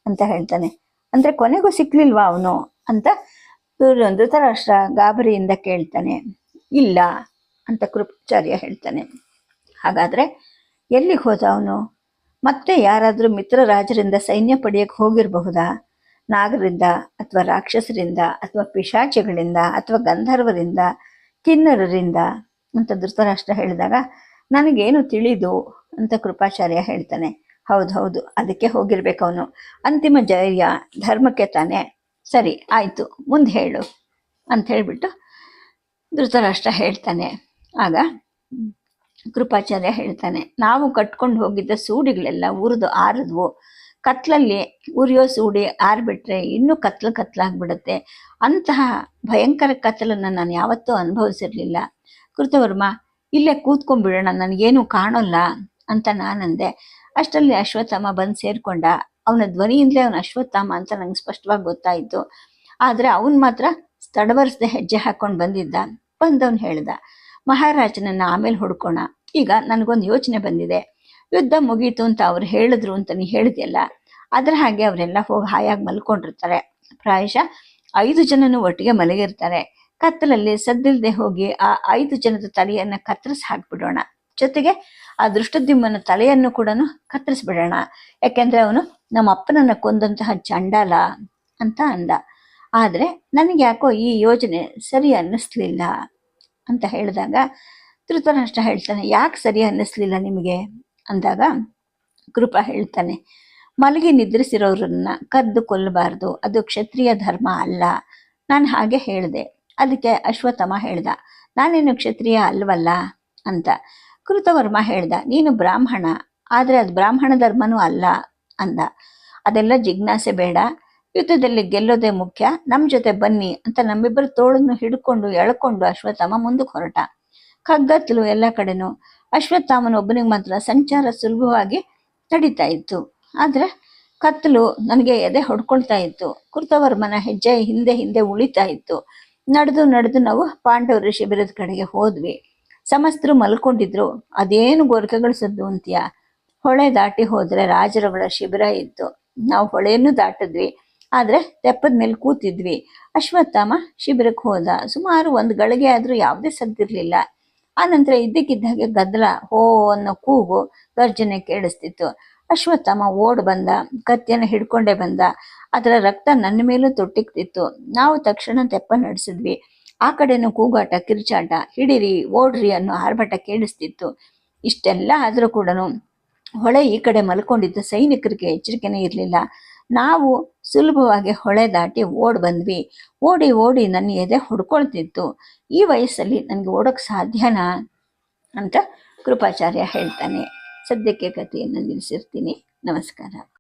ಅಂತ ಹೇಳ್ತಾನೆ. ಅಂದರೆ ಕೊನೆಗೂ ಸಿಕ್ಕಲಿಲ್ವಾ ಅವನು ಅಂತ ದುರ್ಯೋ ಧೃತರಾಷ್ಟ್ರ ಗಾಬರಿಯಿಂದ ಕೇಳ್ತಾನೆ. ಇಲ್ಲ ಅಂತ ಕೃಪಾಚಾರ್ಯ ಹೇಳ್ತಾನೆ. ಹಾಗಾದರೆ ಎಲ್ಲಿಗೆ ಹೋದ ಅವನು? ಮತ್ತೆ ಯಾರಾದರೂ ಮಿತ್ರರಾಜರಿಂದ ಸೈನ್ಯ ಪಡೆಯಕ್ಕೆ ಹೋಗಿರಬಹುದಾ? ನಾಗರಿಂದ ಅಥವಾ ರಾಕ್ಷಸರಿಂದ ಅಥವಾ ಪಿಶಾಚಿಗಳಿಂದ ಅಥವಾ ಗಂಧರ್ವರಿಂದ, ಕಿನ್ನರರಿಂದ ಅಂತ ಧೃತರಾಷ್ಟ್ರ ಹೇಳಿದಾಗ ನನಗೇನು ತಿಳಿದು ಅಂತ ಕೃಪಾಚಾರ್ಯ ಹೇಳ್ತಾನೆ. ಹೌದು ಹೌದು, ಅದಕ್ಕೆ ಹೋಗಿರ್ಬೇಕು ಅವನು. ಅಂತಿಮ ಜಯ ಧರ್ಮಕ್ಕೆ ತಾನೆ. ಸರಿ, ಆಯಿತು, ಮುಂದೆ ಹೇಳು ಅಂತ ಹೇಳಿಬಿಟ್ಟು ಧೃತರಾಷ್ಟ್ರ ಹೇಳ್ತಾನೆ. ಆಗ ಕೃಪಾಚಾರ್ಯ ಹೇಳ್ತಾನೆ, ನಾವು ಕಟ್ಕೊಂಡು ಹೋಗಿದ್ದ ಸೂಡಿಗಳೆಲ್ಲ ಉರಿದು ಆರಿದ್ವು. ಕತ್ಲಲ್ಲಿ ಉರಿಯೋ ಸೂಡಿ ಆರ್ಬಿಟ್ರೆ ಇನ್ನೂ ಕತ್ಲು ಕತ್ಲಾಗ್ಬಿಡುತ್ತೆ. ಅಂತಹ ಭಯಂಕರ ಕತ್ತಲನ್ನು ನಾನು ಯಾವತ್ತೂ ಅನುಭವಿಸಿರಲಿಲ್ಲ. ಕೃತವರ್ಮ, ಇಲ್ಲೇ ಕೂತ್ಕೊಂಡ್ಬಿಡೋಣ, ನನಗೇನು ಕಾಣೋಲ್ಲ ಅಂತ ನಾನಂದೆ. ಅಷ್ಟರಲ್ಲಿ ಅಶ್ವತ್ಥಾಮ ಬಂದು ಸೇರಿಕೊಂಡ. ಅವನ ಧ್ವನಿಯಿಂದಲೇ ಅವನ ಅಶ್ವತ್ಥಾಮ ಅಂತ ನಂಗೆ ಸ್ಪಷ್ಟವಾಗಿ ಗೊತ್ತಾಯಿತು. ಆದರೆ ಅವನು ಮಾತ್ರ ತಡವರಿಸದೆ ಹೆಜ್ಜೆ ಹಾಕೊಂಡು ಬಂದಿದ್ದ. ಬಂದವನು ಹೇಳ್ದ, ಮಹಾರಾಜನನ್ನು ಆಮೇಲೆ ಹುಡ್ಕೋಣ. ಈಗ ನನಗೊಂದು ಯೋಚನೆ ಬಂದಿದೆ. ಯುದ್ಧ ಮುಗೀತು ಅಂತ ಅವ್ರು ಹೇಳಿದ್ರು ಅಂತ ನೀ ಹೇಳಿದೆಯಲ್ಲ, ಅದ್ರ ಹಾಗೆ ಅವರೆಲ್ಲ ಹೋಗಿ ಹಾಯಾಗಿ ಮಲ್ಕೊಂಡಿರ್ತಾರೆ. ಪ್ರಾಯಶಃ ಐದು ಜನನು ಒಟ್ಟಿಗೆ ಮಲಗಿರ್ತಾರೆ. ಕತ್ತಲಲ್ಲಿ ಸದ್ದಿಲ್ದೆ ಹೋಗಿ ಆ ಐದು ಜನದ ತಲೆಯನ್ನ ಕತ್ತರಿಸಿ ಹಾಕ್ಬಿಡೋಣ. ಜೊತೆಗೆ ಆ ದೃಷ್ಟದಿಮ್ಮನ ತಲೆಯನ್ನು ಕೂಡ ಕತ್ತರಿಸ್ಬಿಡೋಣ. ಯಾಕೆಂದ್ರೆ ಅವನು ನಮ್ಮ ಅಪ್ಪನನ್ನ ಕೊಂದಂತಹ ಚಂಡಾಲ ಅಂತ ಅಂದ. ಆದರೆ ನನಗೆ ಯಾಕೋ ಈ ಯೋಜನೆ ಸರಿ ಅನ್ನಿಸ್ಲಿಲ್ಲ ಅಂತ ಹೇಳಿದಾಗ ಧೃತರಾಷ್ಟ್ರ ಹೇಳ್ತಾನೆ, ಯಾಕೆ ಸರಿ ಅನ್ನಿಸ್ಲಿಲ್ಲ ನಿಮಗೆ? ಅಂದಾಗ ಕೃಪ ಹೇಳ್ತಾನೆ. ಮಲಗಿ ನಿದ್ರಿಸಿರೋರನ್ನ ಕದ್ದು ಕೊಲ್ಲಬಾರ್ದು. ಅದು ಕ್ಷತ್ರಿಯ ಧರ್ಮ ಅಲ್ಲ. ನಾನು ಹಾಗೆ ಹೇಳಿದೆ. ಅದಕ್ಕೆ ಅಶ್ವತ್ಥಮ ಹೇಳ್ದ. ನಾನೇನು ಕ್ಷತ್ರಿಯ ಅಲ್ವಲ್ಲ? ಅಂತ. ಕೃತವರ್ಮ ಹೇಳ್ದ. ನೀನು ಬ್ರಾಹ್ಮಣ. ಆದರೆ ಅದು ಬ್ರಾಹ್ಮಣ ಧರ್ಮನೂ ಅಲ್ಲ ಅಂದ. ಅದೆಲ್ಲ ಜಿಜ್ಞಾಸೆ ಬೇಡ. ಯುದ್ಧದಲ್ಲಿ ಗೆಲ್ಲೋದೇ ಮುಖ್ಯ. ನಮ್ಮ ಜೊತೆ ಬನ್ನಿ ಅಂತ ನಮ್ಮಿಬ್ಬರು ತೋಳನ್ನು ಹಿಡ್ಕೊಂಡು ಎಳ್ಕೊಂಡು ಅಶ್ವತ್ಥಾಮ ಮುಂದಕ್ಕೆ ಹೊರಟ. ಕಗ್ಗತ್ತಲು ಎಲ್ಲ ಕಡೆನೂ ಅಶ್ವತ್ಥಾಮನ ಒಬ್ಬನಿಗೆ ಮಾತ್ರ ಸಂಚಾರ ಸುಲಭವಾಗಿ ನಡೀತಾ ಇತ್ತು. ಆದರೆ ಕತ್ತಲು ನನಗೆ ಎದೆ ಹೊಡ್ಕೊಳ್ತಾ ಇತ್ತು. ಕೃತವರ್ಮನ ಹೆಜ್ಜೆ ಹಿಂದೆ ಹಿಂದೆ ಉಳಿತಾ ಇತ್ತು. ನಡೆದು ನಡೆದು ನಾವು ಪಾಂಡವರ ಶಿಬಿರದ ಕಡೆಗೆ ಹೋದ್ವಿ. ಸಮಸ್ತರು ಮಲ್ಕೊಂಡಿದ್ರು. ಅದೇನು ಗೋರ್ಕೆಗಳು ಸದ್ದು ಅಂತೀಯ? ಹೊಳೆ ದಾಟಿ ಹೋದರೆ ರಾಜರವಳ ಶಿಬಿರ ಇತ್ತು. ನಾವು ಹೊಳೆಯನ್ನು ದಾಟಿದ್ವಿ. ಆದರೆ ತೆಪ್ಪದ ಮೇಲೆ ಕೂತಿದ್ವಿ. ಅಶ್ವತ್ಥಾಮ ಶಿಬಿರಕ್ಕೆ ಹೋದ. ಸುಮಾರು ಒಂದು ಗಳಿಗೆ ಆದರೂ ಯಾವುದೇ ಸದ್ದಿರ್ಲಿಲ್ಲ. ಆ ನಂತರ ಇದ್ದಕ್ಕಿದ್ದಾಗೆ ಗದ್ದಲ, ಹೋ ಅನ್ನೋ ಕೂಗು ಗರ್ಜನೆ ಕೇಳಿಸ್ತಿತ್ತು. ಅಶ್ವತ್ಥಾಮ ಓಡ್ ಬಂದ, ಕತ್ತಿಯನ್ನು ಹಿಡ್ಕೊಂಡೇ ಬಂದ. ಅದರ ರಕ್ತ ನನ್ನ ಮೇಲೂ ತೊಟ್ಟಿಕ್ತಿತ್ತು. ನಾವು ತಕ್ಷಣ ತೆಪ್ಪ ನಡೆಸಿದ್ವಿ. ಆ ಕಡೆನೂ ಕೂಗಾಟ, ಕಿರ್ಚಾಟ, ಹಿಡಿರಿ, ಓಡ್ರಿ ಅನ್ನೋ ಆರ್ಭಟ ಕೇಳಿಸ್ತಿತ್ತು. ಇಷ್ಟೆಲ್ಲ ಆದರೂ ಕೂಡ ಹೊಳೆ ಈ ಕಡೆ ಮಲ್ಕೊಂಡಿದ್ದ ಸೈನಿಕರಿಗೆ ಎಚ್ಚರಿಕೆನೇ ಇರಲಿಲ್ಲ. ನಾವು ಸುಲಭವಾಗಿ ಹೊಳೆ ದಾಟಿ ಓಡ್ ಬಂದ್ವಿ. ಓಡಿ ಓಡಿ ನನ್ನ ಎದೆ ಹುಡ್ಕೊಳ್ತಿತ್ತು. ಈ ವಯಸ್ಸಲ್ಲಿ ನನಗೆ ಓಡೋಕ್ಕೆ ಸಾಧ್ಯನಾ ಅಂತ ಕೃಪಾಚಾರ್ಯ ಹೇಳ್ತಾನೆ. ಸದ್ಯಕ್ಕೆ ಕಥೆಯನ್ನು ನಿಲ್ಲಿಸಿರ್ತೀನಿ. ನಮಸ್ಕಾರ.